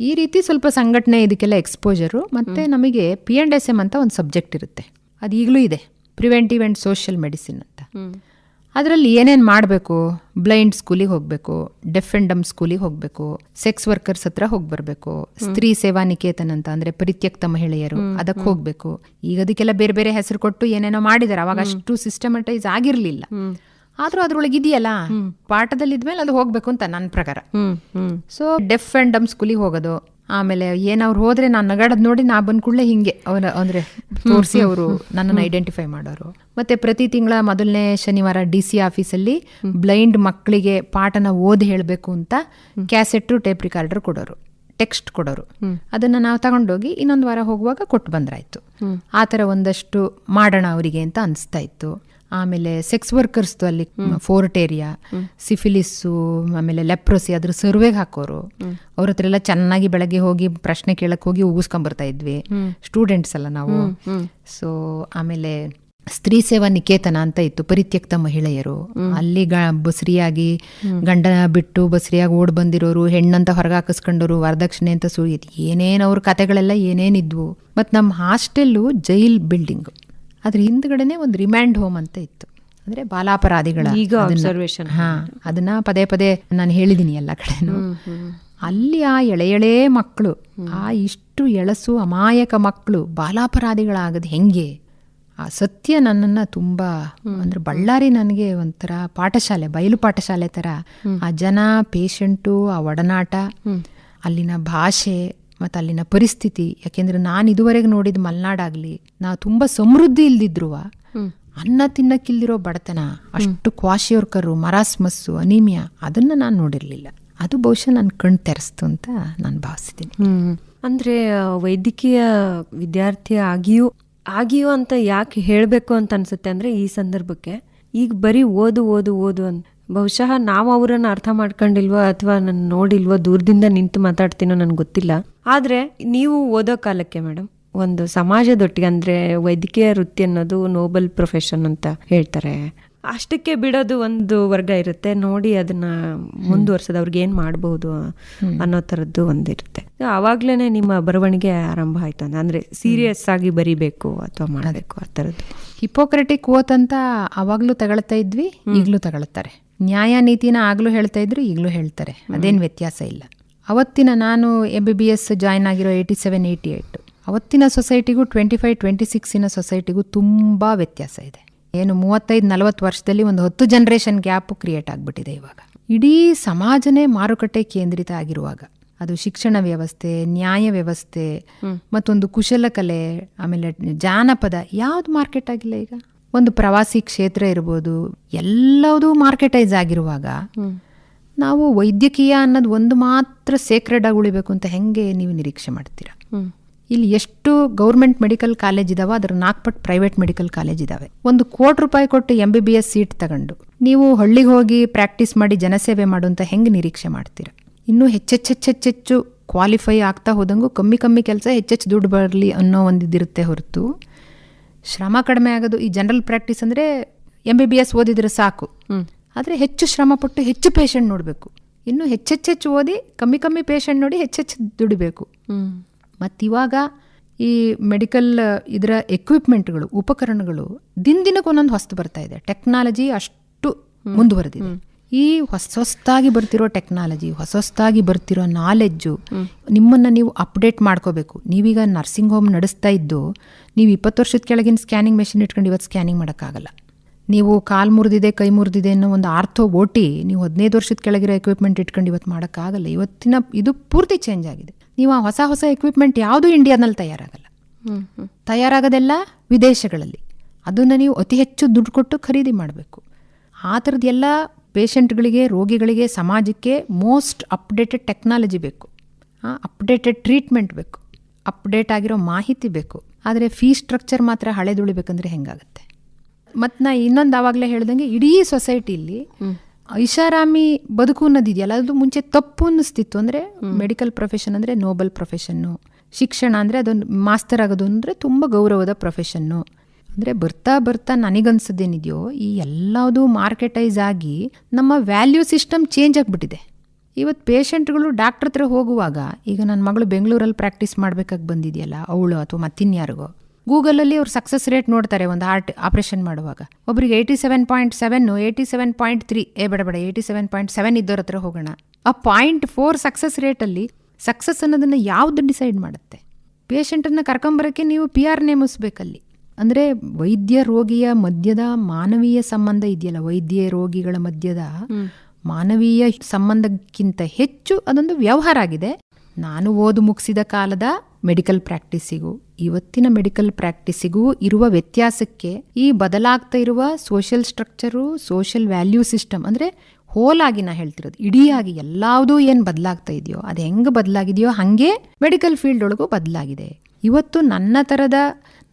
[SPEAKER 3] ಈ ರೀತಿ ಸ್ವಲ್ಪ ಸಂಘಟನೆ ಇದಕ್ಕೆಲ್ಲ ಎಕ್ಸ್ಪೋಜರು ಮತ್ತೆ ನಮಗೆ ಪಿ ಅಂಡ್ ಎಸ್ ಎಂ ಅಂತ ಒಂದು ಸಬ್ಜೆಕ್ಟ್ ಇರುತ್ತೆ. ಅದು ಈಗಲೂ ಇದೆ. ಪ್ರಿವೆಂಟಿವ್ ಆ್ಯಂಡ್ ಸೋಷಿಯಲ್ ಮೆಡಿಸಿನ್ ಅಂತ. ಅದರಲ್ಲಿ ಏನೇನು ಮಾಡಬೇಕು? ಬ್ಲೈಂಡ್ ಸ್ಕೂಲಿಗೆ ಹೋಗಬೇಕು ಡೆಫೆಂಡಮ್ ಅಂಡ್ ಡಮ್ ಸ್ಕೂಲಿಗೆ ಹೋಗಬೇಕು ಸೆಕ್ಸ್ ವರ್ಕರ್ಸ್ ಹತ್ರ ಹೋಗಿ ಬರಬೇಕು. ಸ್ತ್ರೀ ಸೇವಾ ನಿಕೇತನ್ ಅಂತ ಅಂದ್ರೆ ಪರಿತ್ಯಕ್ತ ಮಹಿಳೆಯರು ಅದಕ್ಕೆ ಹೋಗಬೇಕು. ಈಗ ಅದಕ್ಕೆಲ್ಲ ಬೇರೆ ಬೇರೆ ಹೆಸರು ಕೊಟ್ಟು ಏನೇನೋ ಮಾಡಿದ್ದಾರೆ ಅವಾಗ ಅಷ್ಟು ಸಿಸ್ಟಮಟೈಸ್ ಆಗಿರಲಿಲ್ಲ. ಆದ್ರೂ ಅದರೊಳಗೆ ಇದೆಯಲ್ಲ? ಪಾಠದಲ್ಲಿ ಇದ್ಮೇಲೆ ಅದು ಹೋಗ್ಬೇಕು ಅಂತ ನನ್ನ ಪ್ರಕಾರ. ಸೊ ಡೆಫ್ ಅಂಡ್ ಡಮ್ ಸ್ಕೂಲಿಗೆ ಹೋಗೋದು ಆಮೇಲೆ ಏನು ಅವ್ರು ಹೋದ್ರೆ ನಾನು ನಗಾಡೋದು ನೋಡಿ ನಾ ಬಂದ್ ಕೂಡಲೇ ಹಿಂಗೆ ಅವರ ಅಂದ್ರೆ ತೋರಿಸಿ ಅವರು ನನ್ನನ್ನು ಐಡೆಂಟಿಫೈ ಮಾಡೋರು. ಮತ್ತೆ ಪ್ರತಿ ತಿಂಗಳ ಮೊದಲನೇ ಶನಿವಾರ ಡಿ ಸಿ ಆಫೀಸಲ್ಲಿ ಬ್ಲೈಂಡ್ ಮಕ್ಕಳಿಗೆ ಪಾಠನ ಓದಿ ಹೇಳಬೇಕು ಅಂತ ಕ್ಯಾಸೆಟ್ ಟೇಪ್ ರಿಕಾರ್ಡರ್ ಕೊಡೋರು ಟೆಕ್ಸ್ಟ್ ಕೊಡೋರು. ಅದನ್ನ ನಾವು ತಗೊಂಡೋಗಿ ಇನ್ನೊಂದು ವಾರ ಹೋಗುವಾಗ ಕೊಟ್ಟು ಬಂದ್ರಾಯ್ತು. ಆ ಥರ ಒಂದಷ್ಟು ಮಾಡೋಣ ಅವರಿಗೆ ಅಂತ ಅನಿಸ್ತಾ ಇತ್ತು. ಆಮೇಲೆ ಸೆಕ್ಸ್ ವರ್ಕರ್ಸ್ದು ಅಲ್ಲಿ ಫೋರ್ಟ್ ಏರಿಯಾ ಸಿಫಿಲಿಸ್ಸು ಆಮೇಲೆ ಲೆಪ್ರೋಸಿ ಅದ್ರ ಸರ್ವೆಗೆ ಹಾಕೋರು. ಅವ್ರ ಹತ್ರ ಎಲ್ಲ ಚೆನ್ನಾಗಿ ಬೆಳಗ್ಗೆ ಹೋಗಿ ಪ್ರಶ್ನೆ ಕೇಳಕ್ ಹೋಗಿ ಉಗಿಸ್ಕೊಂಬರ್ತಾ ಇದ್ವಿ. ಸ್ಟೂಡೆಂಟ್ಸ್ ಅಲ್ಲ ನಾವು. ಸೊ ಆಮೇಲೆ ಸ್ತ್ರೀ ಸೇವಾ ನಿಕೇತನ ಅಂತ ಇತ್ತು ಪರಿತ್ಯಕ್ತ ಮಹಿಳೆಯರು. ಅಲ್ಲಿ ಗ ಬಸ್ರಿಯಾಗಿ ಗಂಡನ ಬಿಟ್ಟು ಬಸರಿಯಾಗಿ ಓಡ್ ಬಂದಿರೋರು ಹೆಣ್ಣಂತ ಹೊರಗೆ ಹಾಕಿಸ್ಕೊಂಡೋರು ವರದಕ್ಷಿಣೆ ಅಂತ ಸುಳಿಯಿತು ಏನೇನು ಅವ್ರ ಕತೆಗಳೆಲ್ಲ ಏನೇನಿದ್ವು. ಮತ್ತು ನಮ್ಮ ಹಾಸ್ಟೆಲ್ಲು ಜೈಲ್ ಬಿಲ್ಡಿಂಗ್ ಅದ್ರ ಹಿಂದ್ಗಡೆನೆ ಒಂದು ರಿಮ್ಯಾಂಡ್ ಹೋಮ್ ಅಂತ ಇತ್ತು. ಅಂದ್ರೆ ಬಾಲಾಪರಾಧಿಗಳ
[SPEAKER 2] ಈಗ.
[SPEAKER 3] ಹಾ ಅದನ್ನ ಪದೇ ಪದೇ ನಾನು ಹೇಳಿದೀನಿ ಎಲ್ಲ ಕಡೆನೂ. ಅಲ್ಲಿ ಆ ಎಳೆ ಎಳೆ ಮಕ್ಕಳು ಆ ಇಷ್ಟು ಎಳಸು ಅಮಾಯಕ ಮಕ್ಕಳು ಬಾಲಾಪರಾಧಿಗಳಾಗದು ಹೆಂಗೆ? ಆ ಸತ್ಯ ನನ್ನನ್ನ ತುಂಬಾ ಅಂದ್ರೆ ಬಳ್ಳಾರಿ ನನಗೆ ಒಂಥರ ಪಾಠಶಾಲೆ ಬಯಲು ಪಾಠಶಾಲೆ ತರ ಆ ಜನ ಪೇಷಂಟು ಆ ಒಡನಾಟ ಅಲ್ಲಿನ ಭಾಷೆ ಮತ್ತು ಅಲ್ಲಿನ ಪರಿಸ್ಥಿತಿ ಯಾಕೆಂದರೆ ನಾನು ಇದುವರೆಗೆ ನೋಡಿದ ಮಲೆನಾಡಾಗಲಿ ನಾ ತುಂಬ ಸಮೃದ್ಧಿ ಇಲ್ದಿದ್ರುವ ಅನ್ನ ತಿನ್ನಕ್ಕಿಲ್ದಿರೋ ಬಡತನ ಅಷ್ಟು ಕ್ವಾಶಿಯೋರ್ಕರು ಮರಾಸ್ಮಸ್ಸು ಅನೀಮಿಯಾ ಅದನ್ನು ನಾನು ನೋಡಿರಲಿಲ್ಲ. ಅದು ಬಹುಶಃ ನನ್ನ ಕಣ್ ತೆರೆಸ್ತು ಅಂತ ನಾನು
[SPEAKER 2] ಭಾವಿಸ್ತೀನಿ. ಅಂದರೆ ವೈದ್ಯಕೀಯ ವಿದ್ಯಾರ್ಥಿ ಆಗಿಯೂ ಆಗಿಯೂ ಅಂತ ಯಾಕೆ ಹೇಳಬೇಕು ಅಂತ ಅನಿಸುತ್ತೆ ಅಂದರೆ ಈ ಸಂದರ್ಭಕ್ಕೆ ಈಗ ಬರೀ ಓದು ಓದು ಓದು ಅಂತ ಬಹುಶಃ ನಾವು ಅವರನ್ನು ಅರ್ಥ ಮಾಡ್ಕೊಂಡಿಲ್ವೋ ಅಥವಾ ನಾನು ನೋಡಿಲ್ವೋ ದೂರದಿಂದ ನಿಂತು ಮಾತಾಡ್ತೀನೋ ನನಗೆ ಗೊತ್ತಿಲ್ಲ. ಆದರೆ ನೀವು ಓದೋ ಕಾಲಕ್ಕೆ ಮೇಡಮ್ ಒಂದು ಸಮಾಜದೊಟ್ಟಿಗೆ ಅಂದರೆ ವೈದ್ಯಕೀಯ ವೃತ್ತಿ ಅನ್ನೋದು ನೋಬಲ್ ಪ್ರೊಫೆಷನ್ ಅಂತ ಹೇಳ್ತಾರೆ. ಅಷ್ಟಕ್ಕೆ ಬಿಡೋದು ಒಂದು ವರ್ಗ ಇರುತ್ತೆ. ನೋಡಿ ಅದನ್ನ ಮುಂದುವರ್ಸೋದು ಅವ್ರಿಗೆ ಏನು ಮಾಡ್ಬೋದು ಅನ್ನೋ ಥರದ್ದು ಒಂದಿರುತ್ತೆ. ಅವಾಗ್ಲೇನೆ ನಿಮ್ಮ ಬರವಣಿಗೆ ಆರಂಭ ಆಯ್ತು ಅಂತ ಅಂದ್ರೆ ಸೀರಿಯಸ್ ಆಗಿ ಬರಿಬೇಕು ಅಥವಾ ಮಾಡಬೇಕು ಆ ಥರದ್ದು.
[SPEAKER 3] ಹಿಪೋಕ್ರೆಟಿಕ್ ಓತ್ ಅಂತ ಅವಾಗ್ಲೂ ತಗೊಳ್ತಾ ಇದ್ವಿ ಈಗಲೂ ತಗೊಳ್ತಾರೆ. ನ್ಯಾಯ ನೀತಿನ ಆಗಲೂ ಹೇಳ್ತಾ ಇದ್ರು ಈಗಲೂ ಹೇಳ್ತಾರೆ. ಅದೇನು ವ್ಯತ್ಯಾಸ ಇಲ್ಲ. ಅವತ್ತಿನ ನಾನು A B B S join ಆಗಿರೋ ಏಯ್ಟಿ ಸೆವೆನ್ ಏಯ್ಟಿ ಏಯ್ಟ್ ಅವತ್ತಿನ ಸೊಸೈಟಿಗೂ ಟ್ವೆಂಟಿ ಫೈವ್ ಟ್ವೆಂಟಿ ಸಿಕ್ಸಿನ ಸೊಸೈಟಿಗೂ ತುಂಬ ವ್ಯತ್ಯಾಸ ಇದೆ. ಏನು ಮೂವತ್ತೈದು ನಲವತ್ತು ವರ್ಷದಲ್ಲಿ ಒಂದು ಹತ್ತು ಜನ್ರೇಷನ್ ಗ್ಯಾಪ್ ಕ್ರಿಯೇಟ್ ಆಗಿಬಿಟ್ಟಿದೆ ಇವಾಗ. ಇಡೀ ಸಮಾಜನೇ ಮಾರುಕಟ್ಟೆ ಕೇಂದ್ರಿತ ಆಗಿರುವಾಗ ಅದು ಶಿಕ್ಷಣ ವ್ಯವಸ್ಥೆ ನ್ಯಾಯ ವ್ಯವಸ್ಥೆ ಮತ್ತೊಂದು ಕುಶಲಕಲೆ ಆಮೇಲೆ ಜಾನಪದ ಯಾವ್ದು ಮಾರ್ಕೆಟ್ ಆಗಿಲ್ಲ ಈಗ? ಒಂದು ಪ್ರವಾಸಿ ಕ್ಷೇತ್ರ ಇರ್ಬೋದು ಎಲ್ಲದೂ ಮಾರ್ಕೆಟೈಸ್ ಆಗಿರುವಾಗ ನಾವು ವೈದ್ಯಕೀಯ ಅನ್ನೋದು ಒಂದು ಮಾತ್ರ ಸೇಕ್ರೆಡ್ ಆಗಿ ಉಳಿಬೇಕು ಅಂತ ಹೆಂಗೆ ನೀವು ನಿರೀಕ್ಷೆ ಮಾಡ್ತೀರಾ? ಇಲ್ಲಿ ಎಷ್ಟು ಗೌರ್ಮೆಂಟ್ ಮೆಡಿಕಲ್ ಕಾಲೇಜ್ ಇದಾವೆ ಅದರ ನಾಲ್ಕು ಪ್ರೈವೇಟ್ ಮೆಡಿಕಲ್ ಕಾಲೇಜ್ ಇದಾವೆ. ಒಂದು ಕೋಟಿ ರೂಪಾಯಿ ಕೊಟ್ಟು M B B S seat ತಗೊಂಡು ನೀವು ಹಳ್ಳಿಗೆ ಹೋಗಿ ಪ್ರಾಕ್ಟೀಸ್ ಮಾಡಿ ಜನಸೇವೆ ಮಾಡು ಅಂತ ಹೆಂಗೆ ನಿರೀಕ್ಷೆ ಮಾಡ್ತೀರಾ? ಇನ್ನೂ ಹೆಚ್ಚೆಚ್ಚೆಚ್ಚೆಚ್ಚೆಚ್ಚು ಕ್ವಾಲಿಫೈ ಆಗ್ತಾ ಹೋದಂಗೂ ಕಮ್ಮಿ ಕಮ್ಮಿ ಕೆಲಸ ಹೆಚ್ಚೆಚ್ಚು ದುಡ್ಡು ಬರಲಿ ಅನ್ನೋ ಒಂದು ಇದಿರುತ್ತೆ ಹೊರತು ಶ್ರಮ ಕಡಿಮೆ ಆಗೋದು ಈ ಜನರಲ್ ಪ್ರಾಕ್ಟೀಸ್ ಅಂದರೆ ಎಂ ಬಿ ಬಿ ಎಸ್ ಓದಿದ್ರೆ ಸಾಕು. ಆದರೆ ಹೆಚ್ಚು ಶ್ರಮ ಪಟ್ಟು ಹೆಚ್ಚು ಪೇಷಂಟ್ ನೋಡಬೇಕು. ಇನ್ನು ಹೆಚ್ಚೆಚ್ಚೆಚ್ಚು ಓದಿ ಕಮ್ಮಿ ಕಮ್ಮಿ ಪೇಷಂಟ್ ನೋಡಿ ಹೆಚ್ಚೆಚ್ಚು ದುಡಿಬೇಕು. ಮತ್ತು ಇವಾಗ ಈ ಮೆಡಿಕಲ್ ಇದರ ಎಕ್ವಿಪ್ಮೆಂಟ್ಗಳು ಉಪಕರಣಗಳು ದಿನ ದಿನಕ್ಕೆ ಒಂದೊಂದು ಹೊಸ್ತು ಬರ್ತಾ ಇದೆ. ಟೆಕ್ನಾಲಜಿ ಅಷ್ಟು ಮುಂದುವರೆದಿದೆ. ಈ ಹೊಸ ಹೊಸದಾಗಿ ಬರ್ತಿರೋ ಟೆಕ್ನಾಲಜಿ ಹೊಸ ಹೊಸದಾಗಿ ಬರ್ತಿರೋ ನಾಲೆಜ್ಜು ನಿಮ್ಮನ್ನ ನೀವು ಅಪ್ಡೇಟ್ ಮಾಡ್ಕೋಬೇಕು. ನೀವೀಗ ನರ್ಸಿಂಗ್ ಹೋಮ್ ನಡೆಸ್ತಾ ಇದ್ದು ನೀವು ಇಪ್ಪತ್ತು ವರ್ಷದ ಕೆಳಗಿನ ಸ್ಕ್ಯಾನಿಂಗ್ ಮೆಷಿನ್ ಇಟ್ಕೊಂಡು ಇವತ್ತು ಸ್ಕ್ಯಾನಿಂಗ್ ಮಾಡೋಕ್ಕಾಗಲ್ಲ. ನೀವು ಕಾಲು ಮುರಿದಿದೆ ಕೈ ಮುರಿದಿದೆ ಅನ್ನೋ ಒಂದು ಆರ್ಥೋ ಓಟಿ ನೀವು ಹದಿನೈದು ವರ್ಷದ ಕೆಳಗಿರೋ ಎಕ್ವಿಪ್ಮೆಂಟ್ ಇಟ್ಕೊಂಡು ಇವತ್ತು ಮಾಡೋಕ್ಕಾಗಲ್ಲ. ಇವತ್ತಿನ ಇದು ಪೂರ್ತಿ ಚೇಂಜ್ ಆಗಿದೆ. ನೀವು ಆ ಹೊಸ ಹೊಸ ಎಕ್ವಿಪ್ಮೆಂಟ್ ಯಾವುದು ಇಂಡಿಯಾದಲ್ಲಿ ತಯಾರಾಗಲ್ಲ. ತಯಾರಾಗೋದೆಲ್ಲ ವಿದೇಶಗಳಲ್ಲಿ. ಅದನ್ನು ನೀವು ಅತಿ ಹೆಚ್ಚು ದುಡ್ಡು ಕೊಟ್ಟು ಖರೀದಿ ಮಾಡಬೇಕು. ಆ ಥರದ್ದೆಲ್ಲ ಪೇಷಂಟ್ಗಳಿಗೆ ರೋಗಿಗಳಿಗೆ ಸಮಾಜಕ್ಕೆ ಮೋಸ್ಟ್ ಅಪ್ಡೇಟೆಡ್ ಟೆಕ್ನಾಲಜಿ ಬೇಕು. ಅಪ್ಡೇಟೆಡ್ ಟ್ರೀಟ್ಮೆಂಟ್ ಬೇಕು. ಅಪ್ಡೇಟ್ ಆಗಿರೋ ಮಾಹಿತಿ ಬೇಕು. ಆದರೆ ಫೀ ಸ್ಟ್ರಕ್ಚರ್ ಮಾತ್ರ ಹಳೆದುಳಿಬೇಕಂದ್ರೆ ಹೆಂಗಾಗುತ್ತೆ? ಮತ್ತು ನಾ ಇನ್ನೊಂದು ಆವಾಗಲೇ ಹೇಳ್ದಂಗೆ ಇಡೀ ಸೊಸೈಟಿಲಿ ಐಷಾರಾಮಿ ಬದುಕು ಅನ್ನೋದಿದೆಯಲ್ಲ ಅದು ಮುಂಚೆ ತಪ್ಪು ಅನ್ನಿಸ್ತಿತ್ತು ಅಂದರೆ ಮೆಡಿಕಲ್ ಪ್ರೊಫೆಷನ್ ಅಂದರೆ ನೋಬಲ್ ಪ್ರೊಫೆಷನ್ನು. ಶಿಕ್ಷಣ ಅಂದರೆ ಅದೊಂದು ಮಾಸ್ತರ್ ಆಗೋದು ಅಂದರೆ ತುಂಬ ಗೌರವದ ಪ್ರೊಫೆಷನ್ನು. ಅಂದರೆ ಬರ್ತಾ ಬರ್ತಾ ನನಗನ್ಸೋದೇನಿದೆಯೋ ಈ ಎಲ್ಲದೂ ಮಾರ್ಕೆಟೈಸ್ ಆಗಿ ನಮ್ಮ ವ್ಯಾಲ್ಯೂ ಸಿಸ್ಟಮ್ ಚೇಂಜ್ ಆಗಿಬಿಟ್ಟಿದೆ. ಇವತ್ತು ಪೇಷಂಟ್ಗಳು ಡಾಕ್ಟ್ರ್ ಹತ್ರ ಹೋಗುವಾಗ, ಈಗ ನನ್ನ ಮಗಳು ಬೆಂಗಳೂರಲ್ಲಿ ಪ್ರಾಕ್ಟೀಸ್ ಮಾಡಬೇಕಾಗಿ ಬಂದಿದೆಯಲ್ಲ, ಅವಳು ಅಥವಾ ಮತ್ತಿನ್ಯಾರಿಗೋ ಗೂಗಲಲ್ಲಿ ಅವ್ರು ಸಕ್ಸಸ್ ರೇಟ್ ನೋಡ್ತಾರೆ ಒಂದು ಆರ್ಟ್ ಆಪ್ರೇಷನ್ ಮಾಡುವಾಗ. ಒಬ್ರಿಗೆ eighty seven point seven eighty seven point three, ಏ ಬೇಡ ಬೇಡ, ಏಯ್ಟಿ ಸೆವೆನ್ ಪಾಯಿಂಟ್ ಸೆವೆನ್ ಇದ್ದವ್ರ ಹತ್ರ ಹೋಗೋಣ. ಆ ಪಾಯಿಂಟ್ ಫೋರ್ ಸಕ್ಸಸ್ ರೇಟಲ್ಲಿ ಸಕ್ಸಸ್ ಅನ್ನೋದನ್ನು ಯಾವುದು ಡಿಸೈಡ್ ಮಾಡುತ್ತೆ? ಪೇಷಂಟನ್ನು ಕರ್ಕೊಂಬರೋಕ್ಕೆ ನೀವು ಪಿ ಆರ್ ನೇಮಿಸ್ಬೇಕಲ್ಲಿ ಅಂದರೆ ವೈದ್ಯ ರೋಗಿಯ ಮಧ್ಯದ ಮಾನವೀಯ ಸಂಬಂಧ ಇದೆಯಲ್ಲ ವೈದ್ಯ ರೋಗಿಗಳ ಮಧ್ಯದ ಮಾನವೀಯ ಸಂಬಂಧಕ್ಕಿಂತ ಹೆಚ್ಚು ಅದೊಂದು ವ್ಯವಹಾರ ಆಗಿದೆ. ನಾನು ಓದು ಮುಗಿಸಿದ ಕಾಲದ ಮೆಡಿಕಲ್ ಪ್ರಾಕ್ಟೀಸಿಗೂ ಇವತ್ತಿನ ಮೆಡಿಕಲ್ ಪ್ರಾಕ್ಟೀಸಿಗೂ ಇರುವ ವ್ಯತ್ಯಾಸಕ್ಕೆ ಈ ಬದಲಾಗ್ತಾ ಇರುವ social structure social value system ಅಂದರೆ ಹೋಲಾಗಿ ನಾ ಹೇಳ್ತಿರೋದು ಇಡೀಯಾಗಿ ಎಲ್ಲಾವುದೂ ಏನು ಬದಲಾಗ್ತಾ ಇದೆಯೋ ಅದು ಹೆಂಗೆ ಬದಲಾಗಿದೆಯೋ ಹಾಗೆ ಮೆಡಿಕಲ್ ಫೀಲ್ಡ್ ಒಳಗೂ ಬದಲಾಗಿದೆ. ಇವತ್ತು ನನ್ನ ಥರದ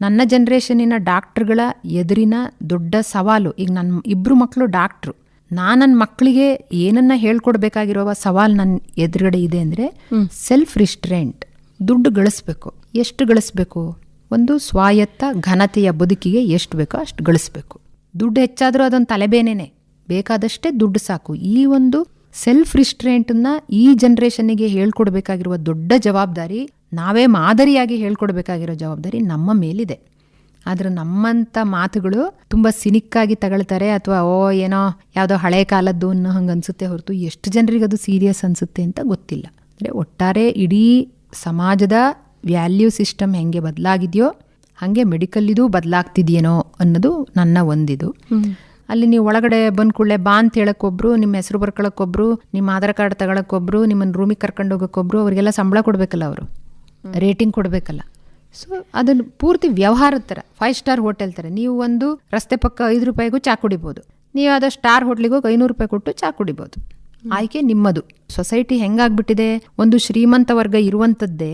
[SPEAKER 3] ನನ್ನ ಜನ್ರೇಷನಿನ ಡಾಕ್ಟ್ರುಗಳ ಎದುರಿನ ದೊಡ್ಡ ಸವಾಲು ಈಗ ನನ್ನ ಇಬ್ಬರು ಮಕ್ಕಳು ಡಾಕ್ಟ್ರು ನಾನು ನನ್ನ ಮಕ್ಕಳಿಗೆ ಏನನ್ನ ಹೇಳ್ಕೊಡ್ಬೇಕಾಗಿರುವ ಸವಾಲು ನನ್ನ ಎದುರುಗಡೆ ಇದೆ ಅಂದರೆ ಸೆಲ್ಫ್ ರಿಸ್ಟ್ರೆಂಟ್ ದುಡ್ಡು ಗಳಿಸ್ಬೇಕು. ಎಷ್ಟು ಗಳಿಸ್ಬೇಕು? ಒಂದು ಸ್ವಾಯತ್ತ ಘನತೆಯ ಬದುಕಿಗೆ ಎಷ್ಟು ಬೇಕೋ ಅಷ್ಟು ಗಳಿಸ್ಬೇಕು. ದುಡ್ಡು ಹೆಚ್ಚಾದರೂ ಅದೊಂದು ತಲೆಬೇನೇನೆ. ಬೇಕಾದಷ್ಟೇ ದುಡ್ಡು ಸಾಕು. ಈ ಒಂದು ಸೆಲ್ಫ್ ರಿಸ್ಟ್ರೆಂಟನ್ನು ಈ ಜನ್ರೇಷನ್ನಿಗೆ ಹೇಳ್ಕೊಡ್ಬೇಕಾಗಿರುವ ದೊಡ್ಡ ಜವಾಬ್ದಾರಿ, ನಾವೇ ಮಾದರಿಯಾಗಿ ಹೇಳ್ಕೊಡ್ಬೇಕಾಗಿರೋ ಜವಾಬ್ದಾರಿ ನಮ್ಮ ಮೇಲಿದೆ. ಆದರೆ ನಮ್ಮಂಥ ಮಾತುಗಳು ತುಂಬ ಸಿನಿಕ್ಕಾಗಿ ತಗೊಳ್ತಾರೆ ಅಥವಾ, ಓ, ಏನೋ ಯಾವುದೋ ಹಳೆ ಕಾಲದ್ದು ಅನ್ನೋ ಹಂಗೆ ಅನಿಸುತ್ತೆ ಹೊರತು ಎಷ್ಟು ಜನರಿಗೆ ಅದು ಸೀರಿಯಸ್ ಅನಿಸುತ್ತೆ ಅಂತ ಗೊತ್ತಿಲ್ಲ. ಅಂದರೆ ಒಟ್ಟಾರೆ ಇಡೀ ಸಮಾಜದ ವ್ಯಾಲ್ಯೂ ಸಿಸ್ಟಮ್ ಹೆಂಗೆ ಬದಲಾಗಿದೆಯೋ, ಹಾಗೆ ಮೆಡಿಕಲ್ಲಿದು ಬದಲಾಗ್ತಿದೆಯೇನೋ ಅನ್ನೋದು ನನ್ನ ಒಂದಿದು. ಅಲ್ಲಿ ನೀವು ಒಳಗಡೆ ಬಂದ ಕೂಡಲೇ ಬಾ ಅಂತ ಹೇಳಕ್ಕೊಬ್ರು ನಿಮ್ಮ ಹೆಸರು ಬರ್ಕೊಳಕ್ಕೊಬ್ರು ನಿಮ್ಮ ಆಧಾರ್ ಕಾರ್ಡ್ ತಗೊಳಕ್ಕೊಬ್ರು ನಿಮ್ಮನ್ನು ರೂಮಿಗೆ ಕರ್ಕೊಂಡು ಹೋಗೋಕ್ಕೊಬ್ರು ಅವರಿಗೆಲ್ಲ ಸಂಬಳ ಕೊಡಬೇಕಲ್ಲ ಅವರು. ರೇಟಿಂಗ್ ಕೊಡಬೇಕಲ್ಲ. ಸೊ ಅದನ್ನು ಪೂರ್ತಿ ವ್ಯವಹಾರದ ಥರ ಫೈವ್ ಸ್ಟಾರ್ ಹೋಟೆಲ್ ಥರ ನೀವು ಒಂದು ರಸ್ತೆ ಪಕ್ಕ ಐದು ರೂಪಾಯಿಗೂ ಚಾ ಕುಡಿಬೋದು. ನೀವು ಯಾವುದೋ ಸ್ಟಾರ್ ಹೋಟ್ಲಿಗೆ ಐನೂರು ರೂಪಾಯಿ ಕೊಟ್ಟು ಚಾ ಕುಡಿಬೋದು. ಆಯ್ಕೆ ನಿಮ್ಮದು. ಸೊಸೈಟಿ ಹೆಂಗಾಗ್ಬಿಟ್ಟಿದೆ? ಒಂದು ಶ್ರೀಮಂತ ವರ್ಗ ಇರುವಂಥದ್ದೇ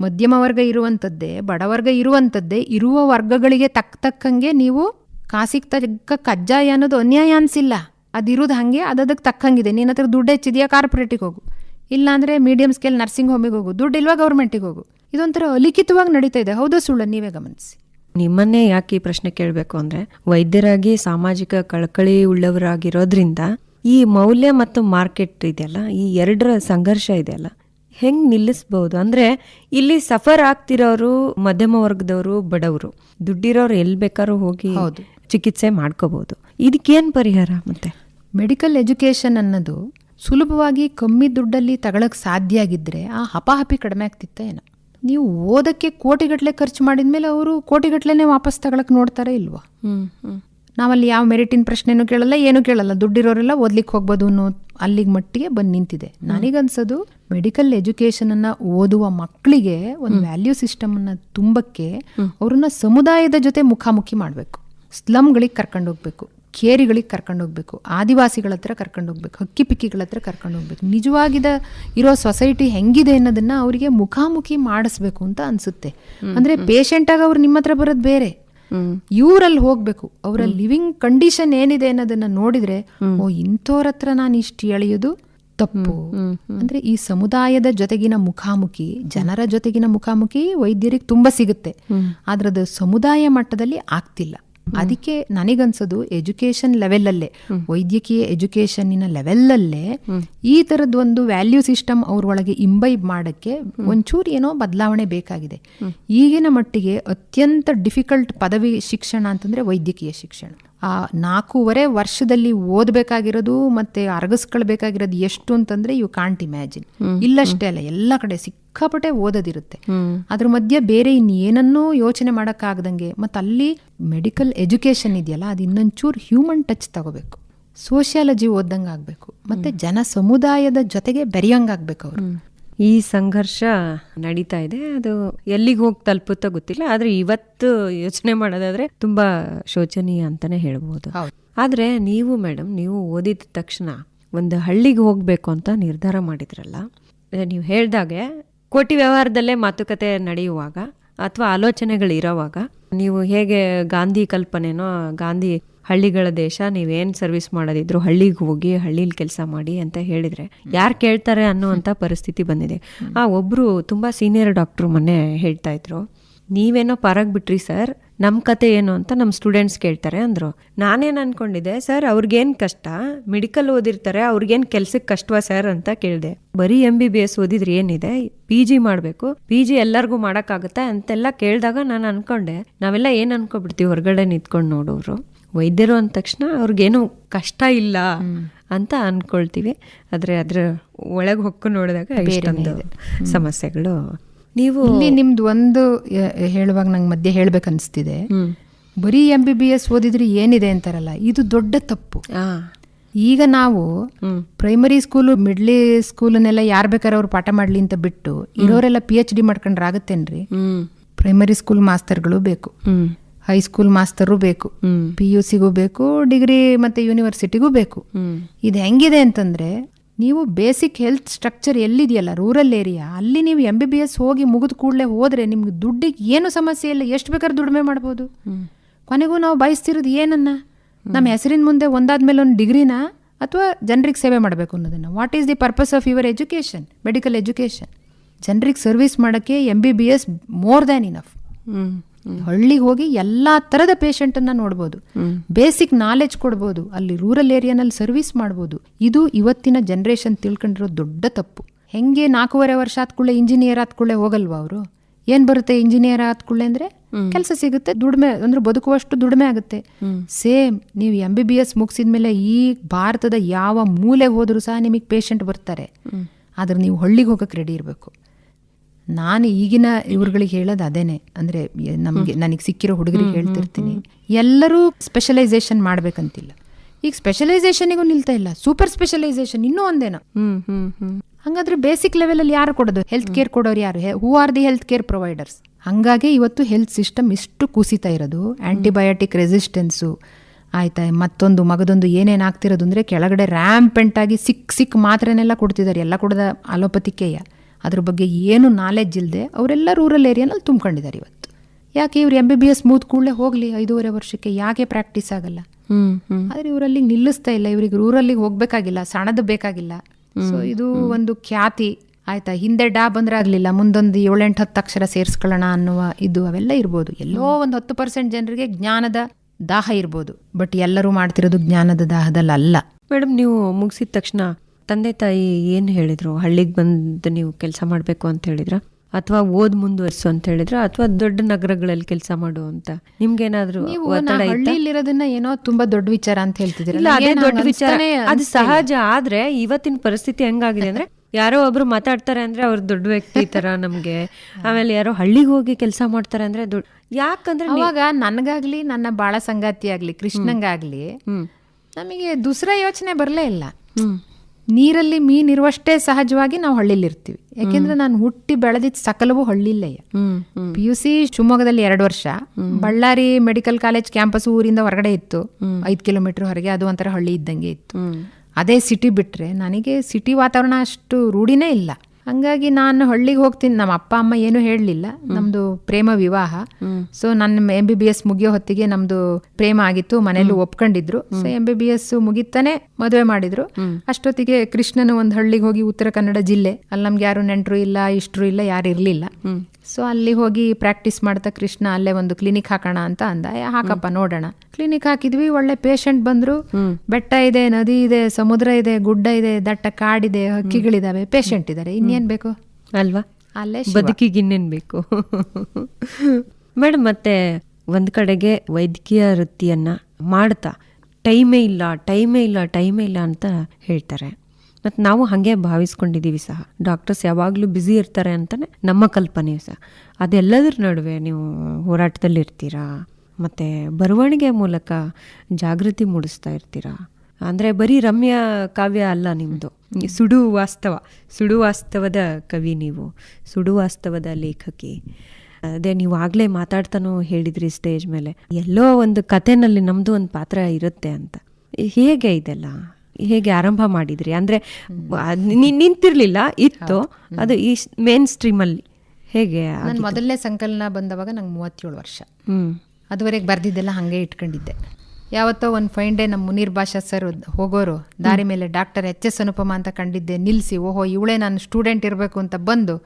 [SPEAKER 3] ಮಧ್ಯಮ ವರ್ಗ ಇರುವಂಥದ್ದೇ ಬಡವರ್ಗ ಇರುವಂಥದ್ದೇ ಇರುವ ವರ್ಗಗಳಿಗೆ ತಕ್ಕ ತಕ್ಕಂಗೆ ನೀವು ಕಾಸಿಗೆ ತಕ್ಕ ಕಜ್ಜಾಯ ಅನ್ನೋದು ಅನ್ಯಾಯ ಅನಿಸಿಲ್ಲ. ಅದಿರೋದು ಹಾಗೆ ಅದಕ್ಕೆ ತಕ್ಕಂಗಿದೆ. ನಿನ್ನ ಹತ್ರ ದುಡ್ಡು ಹೆಚ್ಚಿದೆಯಾ? ಕಾರ್ಪೊರೇಟಿಗೆ ಹೋಗು. ಇಲ್ಲಾಂದರೆ ಮೀಡಿಯಂ ಸ್ಕೇಲ್ ನರ್ಸಿಂಗ್ ಹೋಮಿಗೆ ಹೋಗು. ದುಡ್ಡು ಇಲ್ವಾ ಗೌರ್ಮೆಂಟಿಗೆ ಹೋಗು. ಇದೊಂಥರ ಅಲಿಖಿತವಾಗಿ ನಡೀತಾ ಇದೆ. ಹೌದಾ ಸುಳ್ಳ? ನೀವೇ ಗಮನಿಸಿ.
[SPEAKER 2] ನಿಮ್ಮನ್ನೇ ಯಾಕೆ ಈ ಪ್ರಶ್ನೆ ಕೇಳಬೇಕು ಅಂದರೆ ವೈದ್ಯರಾಗಿ ಸಾಮಾಜಿಕ ಕಳಕಳಿ ಉಳ್ಳವರಾಗಿರೋದ್ರಿಂದ ಈ ಮೌಲ್ಯ ಮತ್ತು ಮಾರ್ಕೆಟ್ ಇದೆಯಲ್ಲ ಈ ಎರಡರ ಸಂಘರ್ಷ ಇದೆಯಲ್ಲ ಹೆಂಗ್ ನಿಲ್ಲಿಸ್ಬಹುದು ಅಂದ್ರೆ ಇಲ್ಲಿ ಸಫರ್ ಆಗ್ತಿರೋರು ಮಧ್ಯಮ ವರ್ಗದವರು ಬಡವರು. ದುಡ್ಡಿರೋರು ಎಲ್ಲಿ ಬೇಕಾದ್ರೂ ಹೋಗಿ
[SPEAKER 3] ಹೌದು.
[SPEAKER 2] ಚಿಕಿತ್ಸೆ ಮಾಡ್ಕೋಬಹುದು ಇದಕ್ಕೇನು ಪರಿಹಾರ ಮತ್ತೆ?
[SPEAKER 3] ಮೆಡಿಕಲ್ ಎಜುಕೇಷನ್ ಅನ್ನೋದು ಸುಲಭವಾಗಿ ಕಮ್ಮಿ ದುಡ್ಡಲ್ಲಿ ತಗೊಳಕ್ ಸಾಧ್ಯ ಆಗಿದ್ರೆ ಆ ಹಪಾಹಪಿ ಕಡಿಮೆ ಆಗ್ತಿತ್ತ ಏನೋ. ನೀವು ಓದಕ್ಕೆ ಕೋಟಿಗಟ್ಟಲೆ ಖರ್ಚು ಮಾಡಿದ್ಮೇಲೆ ಅವರು ಕೋಟಿಗಟ್ಟಲೆನೇ ವಾಪಸ್ ತಗೊಳಕ್ಕೆ ನೋಡ್ತಾರೆ ಇಲ್ವಾ? ನಾವಲ್ಲಿ ಯಾವ ಮೆರಿಟಿನ್ ಪ್ರಶ್ನೆನೂ ಕೇಳಲ್ಲ ಏನೂ ಕೇಳಲ್ಲ. ದುಡ್ಡಿರೋರೆಲ್ಲ ಓದ್ಲಿಕ್ಕೆ ಹೋಗ್ಬೋದು ಅನ್ನೋ ಅಲ್ಲಿಗೆ ಮಟ್ಟಿಗೆ ಬಂದು ನಿಂತಿದೆ. ನನಗನ್ಸೋದು ಮೆಡಿಕಲ್ ಎಜುಕೇಷನನ್ನು ಅನ್ನ ಓದುವ ಮಕ್ಕಳಿಗೆ ಒಂದು ವ್ಯಾಲ್ಯೂ ಸಿಸ್ಟಮ್ ಅನ್ನ ತುಂಬಕ್ಕೆ ಅವ್ರನ್ನ ಸಮುದಾಯದ ಜೊತೆ ಮುಖಾಮುಖಿ ಮಾಡಬೇಕು. ಸ್ಲಮ್ಗಳಿಗೆ ಕರ್ಕೊಂಡು ಹೋಗ್ಬೇಕು ಕೇರಿಗಳಿಗೆ ಕರ್ಕೊಂಡು ಹೋಗ್ಬೇಕು ಆದಿವಾಸಿಗಳ ಹತ್ರ ಕರ್ಕೊಂಡು ಹೋಗ್ಬೇಕು ಹಕ್ಕಿ ಪಿಕ್ಕಿಗಳ ಹತ್ರ ಕರ್ಕೊಂಡು ಹೋಗ್ಬೇಕು. ನಿಜವಾಗಿದ ಇರೋ ಸೊಸೈಟಿ ಹೆಂಗಿದೆ ಅನ್ನೋದನ್ನ ಅವರಿಗೆ ಮುಖಾಮುಖಿ ಮಾಡಿಸ್ಬೇಕು ಅಂತ ಅನ್ಸುತ್ತೆ. ಅಂದ್ರೆ ಪೇಷಂಟ್ ಆಗಿ ಅವ್ರು ನಿಮ್ಮ ಹತ್ರ ಬರೋದು ಬೇರೆ. ಇವರಲ್ಲಿ ಹೋಗ್ಬೇಕು ಅವರ ಲಿವಿಂಗ್ ಕಂಡೀಷನ್ ಏನಿದೆ ಅನ್ನೋದನ್ನ ನೋಡಿದ್ರೆ ಓ ಇಂಥವ್ರ ಹತ್ರ ನಾನು ಇಷ್ಟು ಎಳೆಯೋದು ತಪ್ಪು. ಅಂದ್ರೆ ಈ ಸಮುದಾಯದ ಜೊತೆಗಿನ ಮುಖಾಮುಖಿ ಜನರ ಜೊತೆಗಿನ ಮುಖಾಮುಖಿ ವೈದ್ಯರಿಗೆ ತುಂಬಾ ಸಿಗುತ್ತೆ. ಆದ್ರೆ ಅದು ಸಮುದಾಯ ಮಟ್ಟದಲ್ಲಿ ಆಗ್ತಿಲ್ಲ. ಅದಕ್ಕೆ ನನಗನ್ಸೋದು ಎಜುಕೇಶನ್ ಲೆವೆಲಲ್ಲೇ ವೈದ್ಯಕೀಯ ಎಜುಕೇಶನ್ನಿನ ಲೆವೆಲಲ್ಲೇ ಈ ತರದ ಒಂದು ವ್ಯಾಲ್ಯೂ ಸಿಸ್ಟಮ್ ಅವ್ರೊಳಗೆ ಇಂಬೈಬ್ ಮಾಡಕ್ಕೆ ಒಂಚೂರು ಏನೋ ಬದಲಾವಣೆ ಬೇಕಾಗಿದೆ. ಈಗಿನ ಮಟ್ಟಿಗೆ ಅತ್ಯಂತ ಡಿಫಿಕಲ್ಟ್ ಪದವಿ ಶಿಕ್ಷಣ ಅಂತಂದ್ರೆ ವೈದ್ಯಕೀಯ ಶಿಕ್ಷಣ. ಆ ನಾಲ್ಕೂವರೆ ವರ್ಷದಲ್ಲಿ ಓದಬೇಕಾಗಿರೋದು ಮತ್ತೆ ಅರಗಿಸ್ಕೊಳ್ಬೇಕಾಗಿರೋದು ಎಷ್ಟು ಅಂತಂದ್ರೆ ಯು ಕಾಂಟ್ ಇಮ್ಯಾಜಿನ್ ಇಲ್ಲಷ್ಟೇ ಅಲ್ಲ ಎಲ್ಲ ಕಡೆ ಸಿಕ್ಕಾಪಟ್ಟೆ ಓದೋದಿರುತ್ತೆ. ಅದ್ರ ಮಧ್ಯೆ ಬೇರೆ ಇನ್ನೇನನ್ನೂ ಯೋಚನೆ ಮಾಡೋಕ್ಕಾಗ್ದಂಗೆ ಮತ್ತೆ ಅಲ್ಲಿ ಮೆಡಿಕಲ್ ಎಜುಕೇಷನ್ ಇದೆಯಲ್ಲ ಅದು ಇನ್ನೊಂಚೂರು ಹ್ಯೂಮನ್ ಟಚ್ ತಗೋಬೇಕು. ಸೋಷಿಯಾಲಜಿ ಓದ್ದಂಗೆ ಆಗಬೇಕು ಮತ್ತೆ ಜನ ಸಮುದಾಯದ ಜೊತೆಗೆ ಬೆರೆಯಂಗಾಗ್ಬೇಕು ಅವರು.
[SPEAKER 2] ಈ ಸಂಘರ್ಷ ನಡೀತಾ ಇದೆ. ಅದು ಎಲ್ಲಿಗೆ ಹೋಗಿ ತಲುಪುತ್ತೋ ಗೊತ್ತಿಲ್ಲ. ಆದ್ರೆ ಇವತ್ತು ಯೋಚನೆ ಮಾಡೋದಾದ್ರೆ ತುಂಬಾ ಶೋಚನೀಯ ಅಂತಾನೆ ಹೇಳ್ಬೋದು.
[SPEAKER 3] ಆದರೆ
[SPEAKER 2] ಆದ್ರೆ ನೀವು ಮೇಡಮ್ ನೀವು ಓದಿದ ತಕ್ಷಣ ಒಂದು ಹಳ್ಳಿಗೆ ಹೋಗಬೇಕು ಅಂತ ನಿರ್ಧಾರ ಮಾಡಿದ್ರಲ್ಲ ನೀವು ಹೇಳ್ದಾಗೆ ಕೋಟಿ ವ್ಯವಹಾರದಲ್ಲೇ ಮಾತುಕತೆ ನಡೆಯುವಾಗ ಅಥವಾ ಆಲೋಚನೆಗಳಿರೋವಾಗ ನೀವು ಹೇಗೆ ಗಾಂಧಿ ಕಲ್ಪನೆನೋ ಗಾಂಧಿ ಹಳ್ಳಿಗಳ ದೇಶ ನೀವೇನು ಸರ್ವಿಸ್ ಮಾಡೋದಿದ್ರು ಹಳ್ಳಿಗೆ ಹೋಗಿ ಹಳ್ಳಿಲಿ ಕೆಲಸ ಮಾಡಿ ಅಂತ ಹೇಳಿದ್ರೆ ಯಾರು ಕೇಳ್ತಾರೆ ಅನ್ನುವಂಥ ಪರಿಸ್ಥಿತಿ ಬಂದಿದೆ. ಆ ಒಬ್ಬರು ತುಂಬಾ ಸೀನಿಯರ್ ಡಾಕ್ಟ್ರು ಮೊನ್ನೆ ಹೇಳ್ತಾ ಇದ್ರು ನೀವೇನೋ ಪಾರಾಗ್ ಬಿಟ್ರಿ ಸರ್ ನಮ್ಮ ಕತೆ ಏನು ಅಂತ ನಮ್ಮ ಸ್ಟೂಡೆಂಟ್ಸ್ ಕೇಳ್ತಾರೆ ಅಂದರು. ನಾನೇನು ಅನ್ಕೊಂಡಿದ್ದೆ ಸರ್ ಅವ್ರಿಗೇನು ಕಷ್ಟ? ಮೆಡಿಕಲ್ ಓದಿರ್ತಾರೆ ಅವ್ರಿಗೇನು ಕೆಲ್ಸಕ್ಕೆ ಕಷ್ಟವಾ ಸರ್? ಅಂತ ಕೇಳಿದೆ. ಬರೀ ಎಂ ಬಿ ಬಿ ಎಸ್ ಓದಿದ್ರೆ ಏನಿದೆ? ಪಿ ಜಿ ಮಾಡಬೇಕು. ಪಿ ಜಿ ಎಲ್ಲರಿಗೂ ಮಾಡೋಕ್ಕಾಗುತ್ತೆ ಅಂತೆಲ್ಲ ಕೇಳಿದಾಗ ನಾನು ಅನ್ಕೊಂಡೆ ನಾವೆಲ್ಲ ಏನು ಅನ್ಕೊಬಿಡ್ತೀವಿ ಹೊರಗಡೆ ನಿಂತ್ಕೊಂಡು ನೋಡೋರು? ವೈದ್ಯರು ಅಂದ ತಕ್ಷಣ ಅವ್ರಿಗೇನು ಕಷ್ಟ ಇಲ್ಲ ಅಂತ ಅನ್ಕೊಳ್ತೀವಿ. ಆದರೆ ಅದರ ಒಳಗೆ ಹೊಕ್ಕು ನೋಡಿದಾಗ ಇಷ್ಟೊಂದು ಸಮಸ್ಯೆಗಳು ನೀವು
[SPEAKER 3] ಇಲ್ಲಿ ನಿಮ್ದು ಒಂದು ಹೇಳುವಾಗ ನಂಗೆ ಮಧ್ಯೆ ಹೇಳ್ಬೇಕನ್ನಿಸ್ತಿದೆ ಬರೀ ಎಂ ಬಿ ಬಿ ಎಸ್ ಓದಿದ್ರೆ ಏನಿದೆ ಅಂತಾರಲ್ಲ ಇದು ದೊಡ್ಡ ತಪ್ಪು. ಈಗ ನಾವು ಪ್ರೈಮರಿ ಸ್ಕೂಲು ಮಿಡ್ಲಿ ಸ್ಕೂಲನ್ನೆಲ್ಲ ಯಾರು ಬೇಕಾದ್ರೆ ಅವ್ರು ಪಾಠ ಮಾಡಲಿ ಅಂತ ಬಿಟ್ಟು ಇರೋರೆಲ್ಲ ಪಿ ಎಚ್ ಡಿ ಮಾಡ್ಕೊಂಡ್ರೆ ಆಗತ್ತೇನ್ರಿ? ಪ್ರೈಮರಿ ಸ್ಕೂಲ್ ಮಾಸ್ತರ್ಗಳು ಬೇಕು. ಹೈಸ್ಕೂಲ್ ಮಾಸ್ತರು ಬೇಕು. ಪಿ ಯು ಸಿಗೂ ಬೇಕು ಡಿಗ್ರಿ ಮತ್ತೆ ಯೂನಿವರ್ಸಿಟಿಗೂ ಬೇಕು. ಇದು ಹೆಂಗಿದೆ ಅಂತಂದ್ರೆ ನೀವು ಬೇಸಿಕ್ ಹೆಲ್ತ್ ಸ್ಟ್ರಕ್ಚರ್ ಎಲ್ಲಿದೆಯಲ್ಲ ರೂರಲ್ ಏರಿಯಾ ಅಲ್ಲಿ ನೀವು ಎಂ ಬಿ ಬಿ ಎಸ್ ಹೋಗಿ ಮುಗಿದ ಕೂಡಲೇ ಹೋದರೆ ನಿಮ್ಗೆ ದುಡ್ಡಿಗೆ ಏನು ಸಮಸ್ಯೆ ಇಲ್ಲ ಎಷ್ಟು ಬೇಕಾದ್ರೂ ದುಡಿಮೆ ಮಾಡ್ಬೋದು. ಕೊನೆಗೂ ನಾವು ಬಯಸ್ತಿರೋದು ಏನನ್ನ? ನಮ್ಮ ಹೆಸರಿನ ಮುಂದೆ ಒಂದಾದ ಮೇಲೆ ಒಂದು ಡಿಗ್ರಿನ ಅಥವಾ ಜನರಿಗೆ ಸೇವೆ ಮಾಡಬೇಕು ಅನ್ನೋದನ್ನು. What is the purpose of your education medical education ಜನರಿಗೆ ಸರ್ವಿಸ್ ಮಾಡೋಕ್ಕೆ M B B S more than enough ಹಳ್ಳಿಗೆ ಹೋಗಿ ಎಲ್ಲಾ ತರದ ಪೇಷಂಟನ್ನ ನೋಡ್ಬೋದು. ಬೇಸಿಕ್ ನಾಲೆಜ್ ಕೊಡ್ಬೋದು. ಅಲ್ಲಿ ರೂರಲ್ ಏರಿಯಾನಲ್ಲಿ ಸರ್ವಿಸ್ ಮಾಡ್ಬೋದು. ಇದು ಇವತ್ತಿನ ಜನರೇಷನ್ ತಿಳ್ಕೊಂಡಿರೋ ದೊಡ್ಡ ತಪ್ಪು. ಹೆಂಗೆ ನಾಲ್ಕೂವರೆ ವರ್ಷ ಆದ್ಕೂಳೆ ಇಂಜಿನಿಯರ್ ಆದ್ಕೂಳೆ ಹೋಗಲ್ವಾ ಅವರು? ಏನ್ ಬರುತ್ತೆ ಇಂಜಿನಿಯರ್ ಆದ್ಕೂಳೆ ಅಂದ್ರೆ ಕೆಲಸ ಸಿಗುತ್ತೆ ದುಡಿಮೆ ಅಂದ್ರೆ ಬದುಕುವಷ್ಟು ದುಡಿಮೆ ಆಗುತ್ತೆ. ಸೇಮ್ ನೀವು ಎಂ ಬಿ ಬಿ ಎಸ್ ಮುಗಿಸಿದ್ಮೇಲೆ ಈ ಭಾರತದ ಯಾವ ಮೂಲೆ ಹೋದ್ರು ಸಹ ನಿಮಗೆ ಪೇಷಂಟ್ ಬರ್ತಾರೆ. ಆದ್ರೆ ನೀವು ಹಳ್ಳಿಗೆ ಹೋಗಕ್ಕೆ ರೆಡಿ ಇರಬೇಕು. ನಾನು ಈಗಿನ ಇವ್ರುಗಳಿಗೆ ಹೇಳೋದು ಅದೇನೆ. ಅಂದ್ರೆ ನಮಗೆ ನನಗೆ ಸಿಕ್ಕಿರೋ ಹುಡುಗರಿಗೆ ಹೇಳ್ತಿರ್ತೀನಿ. ಎಲ್ಲರೂ ಸ್ಪೆಷಲೈಸೇಷನ್ ಮಾಡ್ಬೇಕಂತಿಲ್ಲ. ಈಗ ಸ್ಪೆಷಲೈಸೇಷನಿಗೂ ನಿಲ್ತಾ ಇಲ್ಲ. ಸೂಪರ್ ಸ್ಪೆಷಲೈಸೇಷನ್ ಇನ್ನೂ ಒಂದೇನೋ.
[SPEAKER 2] ಹ್ಮ್ ಹ್ಮ್ ಹ್ಮ್.
[SPEAKER 3] ಹಂಗಾದ್ರೆ ಬೇಸಿಕ್ ಲೆವೆಲಲ್ಲಿ ಯಾರು ಕೊಡೋದು? ಹೆಲ್ತ್ ಕೇರ್ ಕೊಡೋರು ಯಾರು? Who are the health care providers ಹಂಗಾಗಿ ಇವತ್ತು ಹೆಲ್ತ್ ಸಿಸ್ಟಮ್ ಇಷ್ಟು ಕುಸಿತಾ ಇರೋದು. ಆಂಟಿಬಯೋಟಿಕ್ ರೆಸಿಸ್ಟೆನ್ಸು ಆಯ್ತಾ ಮತ್ತೊಂದು ಮಗದೊಂದು ಏನೇನು ಆಗ್ತಿರೋದು ಅಂದರೆ ಕೆಳಗಡೆ ರ್ಯಾಂಪೆಂಟ್ ಆಗಿ ಸಿಕ್ ಸಿಕ್ ಮಾತ್ರೆನೆಲ್ಲ ಕೊಡ್ತಿದ್ದಾರೆ. ಎಲ್ಲ ಕೊಡದ ಅಲೋಪತಿಕೆಯ ಅದ್ರ ಬಗ್ಗೆ ಏನು ನಾಲೆಜ್ ಇಲ್ಲದೆ ಅವರೆಲ್ಲ ರೂರಲ್ ಏರಿಯಾನಲ್ಲಿ ತುಂಬ್ಕೊಂಡಿದ್ದಾರೆ ಇವತ್ತು. ಯಾಕೆ ಇವ್ರು ಎಂ ಬಿ ಬಿ ಎಸ್ ಮೂತ್ ಕೂಡಲೇ ಹೋಗಲಿ ಐದೂವರೆ ವರ್ಷಕ್ಕೆ ಯಾಕೆ ಪ್ರಾಕ್ಟೀಸ್ ಆಗಲ್ಲ?
[SPEAKER 2] ಹ್ಮ್ ಹ್ಮ್.
[SPEAKER 3] ಆದ್ರೆ ಇವರಲ್ಲಿ ನಿಲ್ಲಿಸ್ತಾ ಇಲ್ಲ ಇವ್ರಿಗೆ ರೂರಲ್ಲಿಗೆ ಹೋಗಬೇಕಾಗಿಲ್ಲ ಸಣದ ಬೇಕಾಗಿಲ್ಲ. ಸೊ ಇದು ಒಂದು ಖ್ಯಾತಿ. ಆಯ್ತಾ? ಹಿಂದೆ ಡಾ ಬಂದ್ರೆ ಆಗಲಿಲ್ಲ ಮುಂದೊಂದು ಏಳೆಂಟು ಹತ್ತು ಅಕ್ಷರ ಸೇರಿಸ್ಕೊಳ್ಳೋಣ ಅನ್ನುವ ಇದು ಅವೆಲ್ಲ ಇರ್ಬೋದು. ಎಲ್ಲೋ ಒಂದು ಹತ್ತು ಪರ್ಸೆಂಟ್ ಜನರಿಗೆ ಜ್ಞಾನದ ದಾಹ ಇರ್ಬೋದು. ಬಟ್ ಎಲ್ಲರೂ ಮಾಡ್ತಿರೋದು ಜ್ಞಾನದ ದಾಹದಲ್ಲಿ ಅಲ್ಲ.
[SPEAKER 2] ಮೇಡಮ್ ನೀವು ಮುಗಿಸಿದ ತಕ್ಷಣ ತಂದೆ ತಾಯಿ ಏನು ಹೇಳಿದ್ರು? ಹಳ್ಳಿಗೆ ಬಂದು ನೀವು ಕೆಲಸ ಮಾಡಬೇಕು ಅಂತ ಹೇಳಿದ್ರ? ಅಥವಾ ಓದ್ ಮುಂದುವರ್ಸು ಅಂತ ಹೇಳಿದ್ರ? ಅಥವಾ ದೊಡ್ಡ ನಗರಗಳಲ್ಲಿ ಕೆಲಸ ಮಾಡು ಅಂತ? ನಿಮ್ಗೇನಾದ್ರೂ ಇತ್ತಾ?
[SPEAKER 3] ಏನೋ ತುಂಬಾ ದೊಡ್ಡ ವಿಚಾರ ಅಂತ
[SPEAKER 2] ಹೇಳ್ತಿದ್ರಲ್ಲ ಅದೇ ದೊಡ್ಡ ವಿಚಾರ. ಅದು ಸಹಜ ಆದ್ರೆ ಇವತ್ತಿನ ಪರಿಸ್ಥಿತಿ ಹೆಂಗಾಗಿದೆ ಅಂದ್ರೆ ಯಾರೋ ಒಬ್ರು ಮಾತಾಡ್ತಾರೆ ಅಂದ್ರೆ ಅವ್ರು ದೊಡ್ಡ ವ್ಯಕ್ತಿ ತರ ನಮ್ಗೆ. ಆಮೇಲೆ ಯಾರೋ ಹಳ್ಳಿಗೆ ಹೋಗಿ ಕೆಲಸ ಮಾಡ್ತಾರೆ ಅಂದ್ರೆ ದೊಡ್ಡ ಯಾಕಂದ್ರೆ ಇವಾಗ
[SPEAKER 3] ಅವಾಗ ನನಗಾಗ್ಲಿ ನನ್ನ ಬಾಳ ಸಂಗಾತಿ ಆಗ್ಲಿ ಕೃಷ್ಣಂಗಾಗ್ಲಿ ನಮಗೆ ದುಸರ ಯೋಚನೆ ಬರಲೇ ಇಲ್ಲ.
[SPEAKER 2] ಹ್ಮ್.
[SPEAKER 3] ನೀರಲ್ಲಿ ಮೀನಿರುವಷ್ಟೇ ಸಹಜವಾಗಿ ನಾವು ಹಳ್ಳಿಲಿರ್ತೀವಿ ಯಾಕೆಂದ್ರೆ ನಾನು ಹುಟ್ಟಿ ಬೆಳೆದಿದ್ದ ಸಕಲವು
[SPEAKER 2] ಹಳ್ಳಿಲ್ಲಯ್ಯ
[SPEAKER 3] ಪಿ ಯು ಸಿ ಶಿವಮೊಗ್ಗದಲ್ಲಿ ಎರಡು ವರ್ಷ. ಬಳ್ಳಾರಿ ಮೆಡಿಕಲ್ ಕಾಲೇಜ್ ಕ್ಯಾಂಪಸ್ ಊರಿಂದ ಹೊರಗಡೆ ಇತ್ತು. ಐದು ಕಿಲೋಮೀಟರ್ ಹೊರಗೆ ಅದು ಒಂಥರ ಹಳ್ಳಿ ಇದ್ದಂಗೆ ಇತ್ತು. ಅದೇ ಸಿಟಿ ಬಿಟ್ರೆ ನನಗೆ ಸಿಟಿ ವಾತಾವರಣ ಅಷ್ಟು ರೂಢಿನೇ ಇಲ್ಲ. ಹಂಗಾಗಿ ನಾನು ಹಳ್ಳಿಗೆ ಹೋಗ್ತೀನಿ. ನಮ್ಮ ಅಪ್ಪ ಅಮ್ಮ ಏನೂ ಹೇಳಲಿಲ್ಲ. ನಮ್ಮದು ಪ್ರೇಮ ವಿವಾಹ. ಸೊ ನನ್ನ ಎಂ ಬಿ ಬಿ ಎಸ್ ಮುಗಿಯೋ ಹೊತ್ತಿಗೆ ನಮ್ಮದು ಪ್ರೇಮ ಆಗಿತ್ತು. ಮನೆಯಲ್ಲೂ ಒಪ್ಕೊಂಡಿದ್ರು. So M B B S ಮುಗಿತಾನೆ ಮದುವೆ ಮಾಡಿದ್ರು. ಅಷ್ಟೊತ್ತಿಗೆ ಕೃಷ್ಣನ ಒಂದು ಹಳ್ಳಿಗೆ ಹೋಗಿ ಉತ್ತರ ಕನ್ನಡ ಜಿಲ್ಲೆ. ಅಲ್ಲಿ ನಮ್ಗೆ ಯಾರು ನೆಂಟರು ಇಲ್ಲ ಇಷ್ಟರು ಇಲ್ಲ ಯಾರು ಇರಲಿಲ್ಲ. ಸೊ ಅಲ್ಲಿ ಹೋಗಿ ಪ್ರಾಕ್ಟೀಸ್ ಮಾಡ್ತಾ ಕೃಷ್ಣ ಅಲ್ಲೇ ಒಂದು ಕ್ಲಿನಿಕ್ ಹಾಕೋಣ ಅಂತ ಅಂದ. ಹಾಕಪ್ಪ ನೋಡೋಣ. ಕ್ಲಿನಿಕ್ ಹಾಕಿದ್ವಿ ಒಳ್ಳೆ ಪೇಷಂಟ್ ಬಂದ್ರು. ಬೆಟ್ಟ ಇದೆ ನದಿ ಇದೆ ಸಮುದ್ರ ಇದೆ ಗುಡ್ಡ ಇದೆ ದಟ್ಟ ಕಾಡಿದೆ ಹಕ್ಕಿಗಳಿದಾವೆ. ಪೇಷಂಟ್ ಇದಾರೆ. ಇನ್ನೇನ್ ಬೇಕು?
[SPEAKER 2] ಅಲ್ವಾ?
[SPEAKER 3] ಅಲ್ಲೇ
[SPEAKER 2] ಬದುಕಿಗೆ ಇನ್ನೇನು ಬೇಕು? ಮೇಡಮ್ ಮತ್ತೆ ಒಂದು ಕಡೆಗೆ ವೈದ್ಯಕೀಯ ವೃತ್ತಿಯನ್ನು ಮಾಡ್ತಾ ಟೈಮೇ ಇಲ್ಲ ಟೈಮೇ ಇಲ್ಲ ಟೈಮೇ ಇಲ್ಲ ಅಂತ ಹೇಳ್ತಾರೆ. ಮತ್ತು ನಾವು ಹಾಗೆ ಭಾವಿಸ್ಕೊಂಡಿದ್ದೀವಿ ಸಹ. ಡಾಕ್ಟರ್ಸ್ ಯಾವಾಗಲೂ ಬ್ಯುಸಿ ಇರ್ತಾರೆ ಅಂತಲೇ ನಮ್ಮ ಕಲ್ಪನೆಯು ಸಹ. ಅದೆಲ್ಲದರ ನಡುವೆ ನೀವು ಹೋರಾಟದಲ್ಲಿ ಇರ್ತೀರಾ ಮತ್ತು ಬರವಣಿಗೆ ಮೂಲಕ ಜಾಗೃತಿ ಮೂಡಿಸ್ತಾ ಇರ್ತೀರಾ? ಅಂದರೆ ಬರೀ ರಮ್ಯ ಕಾವ್ಯ ಅಲ್ಲ ನಿಮ್ಮದು ಸುಡು ವಾಸ್ತವ, ಸುಡು ವಾಸ್ತವದ ಕವಿ ನೀವು, ಸುಡು ವಾಸ್ತವದ ಲೇಖಕಿ. ಅದೇ ನೀವು ಆಗಲೇ ಮಾತಾಡ್ತಾನೂ ಹೇಳಿದ್ರಿ ಸ್ಟೇಜ್ ಮೇಲೆ. ಎಲ್ಲೋ ಒಂದು ಕಥೆನಲ್ಲಿ ನಮ್ಮದು ಒಂದು ಪಾತ್ರ ಇರುತ್ತೆ ಅಂತ. ಹೇಗೆ ಇದೆಲ್ಲ? ಹೇಗೆ ಆರಂಭ ಮಾಡಿದ್ರಿ? ಅಂದ್ರೆ ನಿಂತಿರಲಿಲ್ಲ ಇತ್ತು. ಅದು ಈ ಮೇನ್ ಸ್ಟ್ರೀಮಲ್ಲಿ ಹೇಗೆ
[SPEAKER 3] ನಾನು ಮೊದಲನೇ ಸಂಕಲನ ಬಂದವಾಗ ನಂಗೆ ಮೂವತ್ತೇಳು ವರ್ಷ.
[SPEAKER 2] ಹ್ಮ್.
[SPEAKER 3] ಅದುವರೆಗೆ ಬರ್ದಿದ್ದೆಲ್ಲ ಹಾಗೆ ಇಟ್ಕೊಂಡಿದ್ದೆ. ಯಾವತ್ತೋ ಒಂದು ಫೈನ್ ಡೇ ನಮ್ಮ ಮುನೀರ್ ಭಾಷಾ ಸರ್ ಹೋಗೋರು ದಾರಿ ಮೇಲೆ ಡಾಕ್ಟರ್ ಎಚ್ ಎಸ್ ಅನುಪಮ ಅಂತ ಕಂಡಿದ್ದೆ ನಿಲ್ಸಿ ಓಹೋ ಇವಳೇ ನಾನು ಸ್ಟೂಡೆಂಟ್ ಇರಬೇಕು ಅಂತ ಬಂದು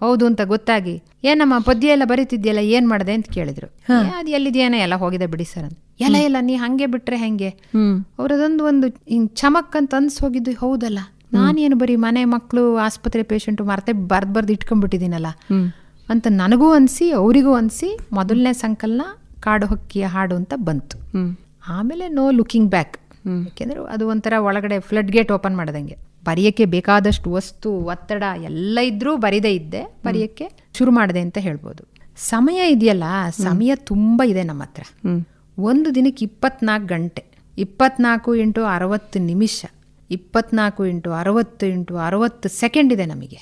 [SPEAKER 3] ಹೌದು ಅಂತ ಗೊತ್ತಾಗಿ ಏನಮ್ಮ ಪದ್ಯ ಎಲ್ಲ ಬರೀತಿದ್ಯಲ್ಲ ಏನ್ ಮಾಡಿದೆ? ಅಂತ ಕೇಳಿದ್ರು. "ಏ, ಅದು ಎಲ್ಲಿದ್ಯಾನ? ಎಲ್ಲ ಹೋಗಿದೆ ಬಿಡಿ ಸರ್ ಅಂತ. ಎಲ್ಲ ಎಲ್ಲ ನೀ ಹಂಗೆ ಬಿಟ್ರೆ ಹೆಂಗೆ? ಅವ್ರದೊಂದು ಒಂದು ಹಿಂಗ್ ಚಮಕ್ ಅಂತ ಅನ್ಸ್ ಹೋಗಿದ್ದು ಹೌದಲ್ಲ ನಾನೇನು ಬರೀ ಮನೆ ಮಕ್ಕಳು ಆಸ್ಪತ್ರೆ ಪೇಷಂಟು ಮರ್ತೆ ಬರ್ದ್ ಬರ್ದು ಇಟ್ಕೊಂಡ್ಬಿಟ್ಟಿದ್ದೀನಲ್ಲ? ಅಂತ ನನಗೂ ಅನ್ಸಿ ಅವರಿಗೂ ಅನ್ಸಿ ಮೊದಲನೇ ಸಂಕಲನ ಕಾಡು ಹಕ್ಕಿಯ ಹಾಡು ಅಂತ ಬಂತು. ಆಮೇಲೆ ನೋ ಲುಕಿಂಗ್ ಬ್ಯಾಕ್ ಯಾಕೆಂದ್ರೆ ಅದು ಒಂಥರ ಒಳಗಡೆ ಫ್ಲಡ್ ಗೇಟ್ ಓಪನ್ ಮಾಡ್ದಂಗೆ. ಬರೆಯೋಕ್ಕೆ ಬೇಕಾದಷ್ಟು ವಸ್ತು, ಒತ್ತಡ ಎಲ್ಲ ಇದ್ದರೂ ಬರೀದೇ ಇದ್ದೆ. ಬರೆಯೋಕ್ಕೆ ಶುರು ಮಾಡಿದೆ ಅಂತ ಹೇಳ್ಬೋದು. ಸಮಯ ಇದೆಯಲ್ಲ, ಸಮಯ ತುಂಬ ಇದೆ ನಮ್ಮ ಹತ್ರ. ಒಂದು ದಿನಕ್ಕೆ ಇಪ್ಪತ್ನಾಲ್ಕು ಗಂಟೆ, ಇಪ್ಪತ್ನಾಲ್ಕು ಇಂಟು ಅರವತ್ತು ನಿಮಿಷ, ಇಪ್ಪತ್ನಾಲ್ಕು ಇಂಟು ಅರವತ್ತು ಇಂಟು ಅರವತ್ತು ಸೆಕೆಂಡ್ ಇದೆ ನಮಗೆ.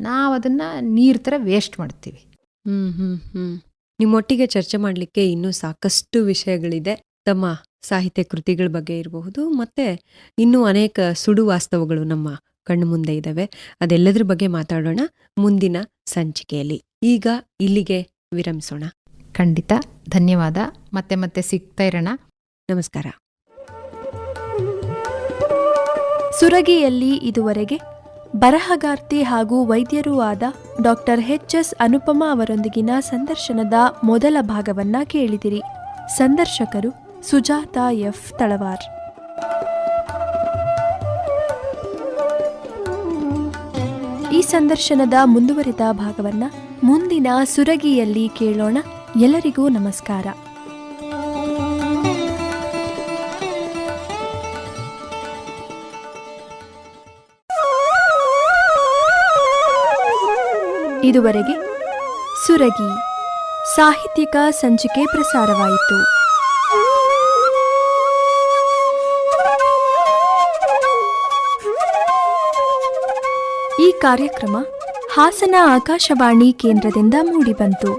[SPEAKER 3] ನಾವು ಅದನ್ನು ನೀರು ಥರ ವೇಸ್ಟ್ ಮಾಡ್ತೀವಿ.
[SPEAKER 2] ಹ್ಞೂ ಹ್ಞೂ ಹ್ಞೂ ನಿಮ್ಮೊಟ್ಟಿಗೆ ಚರ್ಚೆ ಮಾಡಲಿಕ್ಕೆ ಇನ್ನೂ ಸಾಕಷ್ಟು ವಿಷಯಗಳಿದೆ. ತಮ್ಮ ಸಾಹಿತ್ಯ ಕೃತಿಗಳ ಬಗ್ಗೆ ಇರಬಹುದು ಮತ್ತೆ ಇನ್ನೂ ಅನೇಕ ಸುಡು ವಾಸ್ತವಗಳು ನಮ್ಮ ಕಣ್ಣು ಮುಂದೆ ಇದ್ದಾವೆ ಅದೆಲ್ಲದ್ರ ಬಗ್ಗೆ ಮಾತಾಡೋಣ ಮುಂದಿನ ಸಂಚಿಕೆಯಲ್ಲಿ. ಈಗ ಇಲ್ಲಿಗೆ ವಿರಮಿಸೋಣ.
[SPEAKER 3] ಖಂಡಿತ. ಧನ್ಯವಾದ. ಮತ್ತೆ ಮತ್ತೆ ಸಿಗ್ತಾ ಇರೋಣ.
[SPEAKER 2] ನಮಸ್ಕಾರ.
[SPEAKER 1] ಸುರಗಿಯಲ್ಲಿ ಇದುವರೆಗೆ ಬರಹಗಾರ್ತಿ ಹಾಗೂ ವೈದ್ಯರೂ ಆದ ಡಾಕ್ಟರ್ ಎಚ್ ಎಸ್ ಅನುಪಮಾ ಅವರೊಂದಿಗಿನ ಸಂದರ್ಶನದ ಮೊದಲ ಭಾಗವನ್ನ ಕೇಳಿದಿರಿ. ಸಂದರ್ಶಕರು ಸುಜಾತ ಎಫ್ ತಳವಾರ್. ಈ ಸಂದರ್ಶನದ ಮುಂದುವರಿದ ಭಾಗವನ್ನ ಮುಂದಿನ ಸುರಗಿಯಲ್ಲಿ ಕೇಳೋಣ. ಎಲ್ಲರಿಗೂ ನಮಸ್ಕಾರ. ಇದುವರೆಗೆ ಸುರಗಿ ಸಾಹಿತ್ಯಿಕ ಸಂಚಿಕೆ ಪ್ರಸಾರವಾಯಿತು. ಕಾರ್ಯಕ್ರಮ ಹಾಸನ ಆಕಾಶವಾಣಿ ಕೇಂದ್ರದಿಂದ ಮೂಡಿಬಂತು.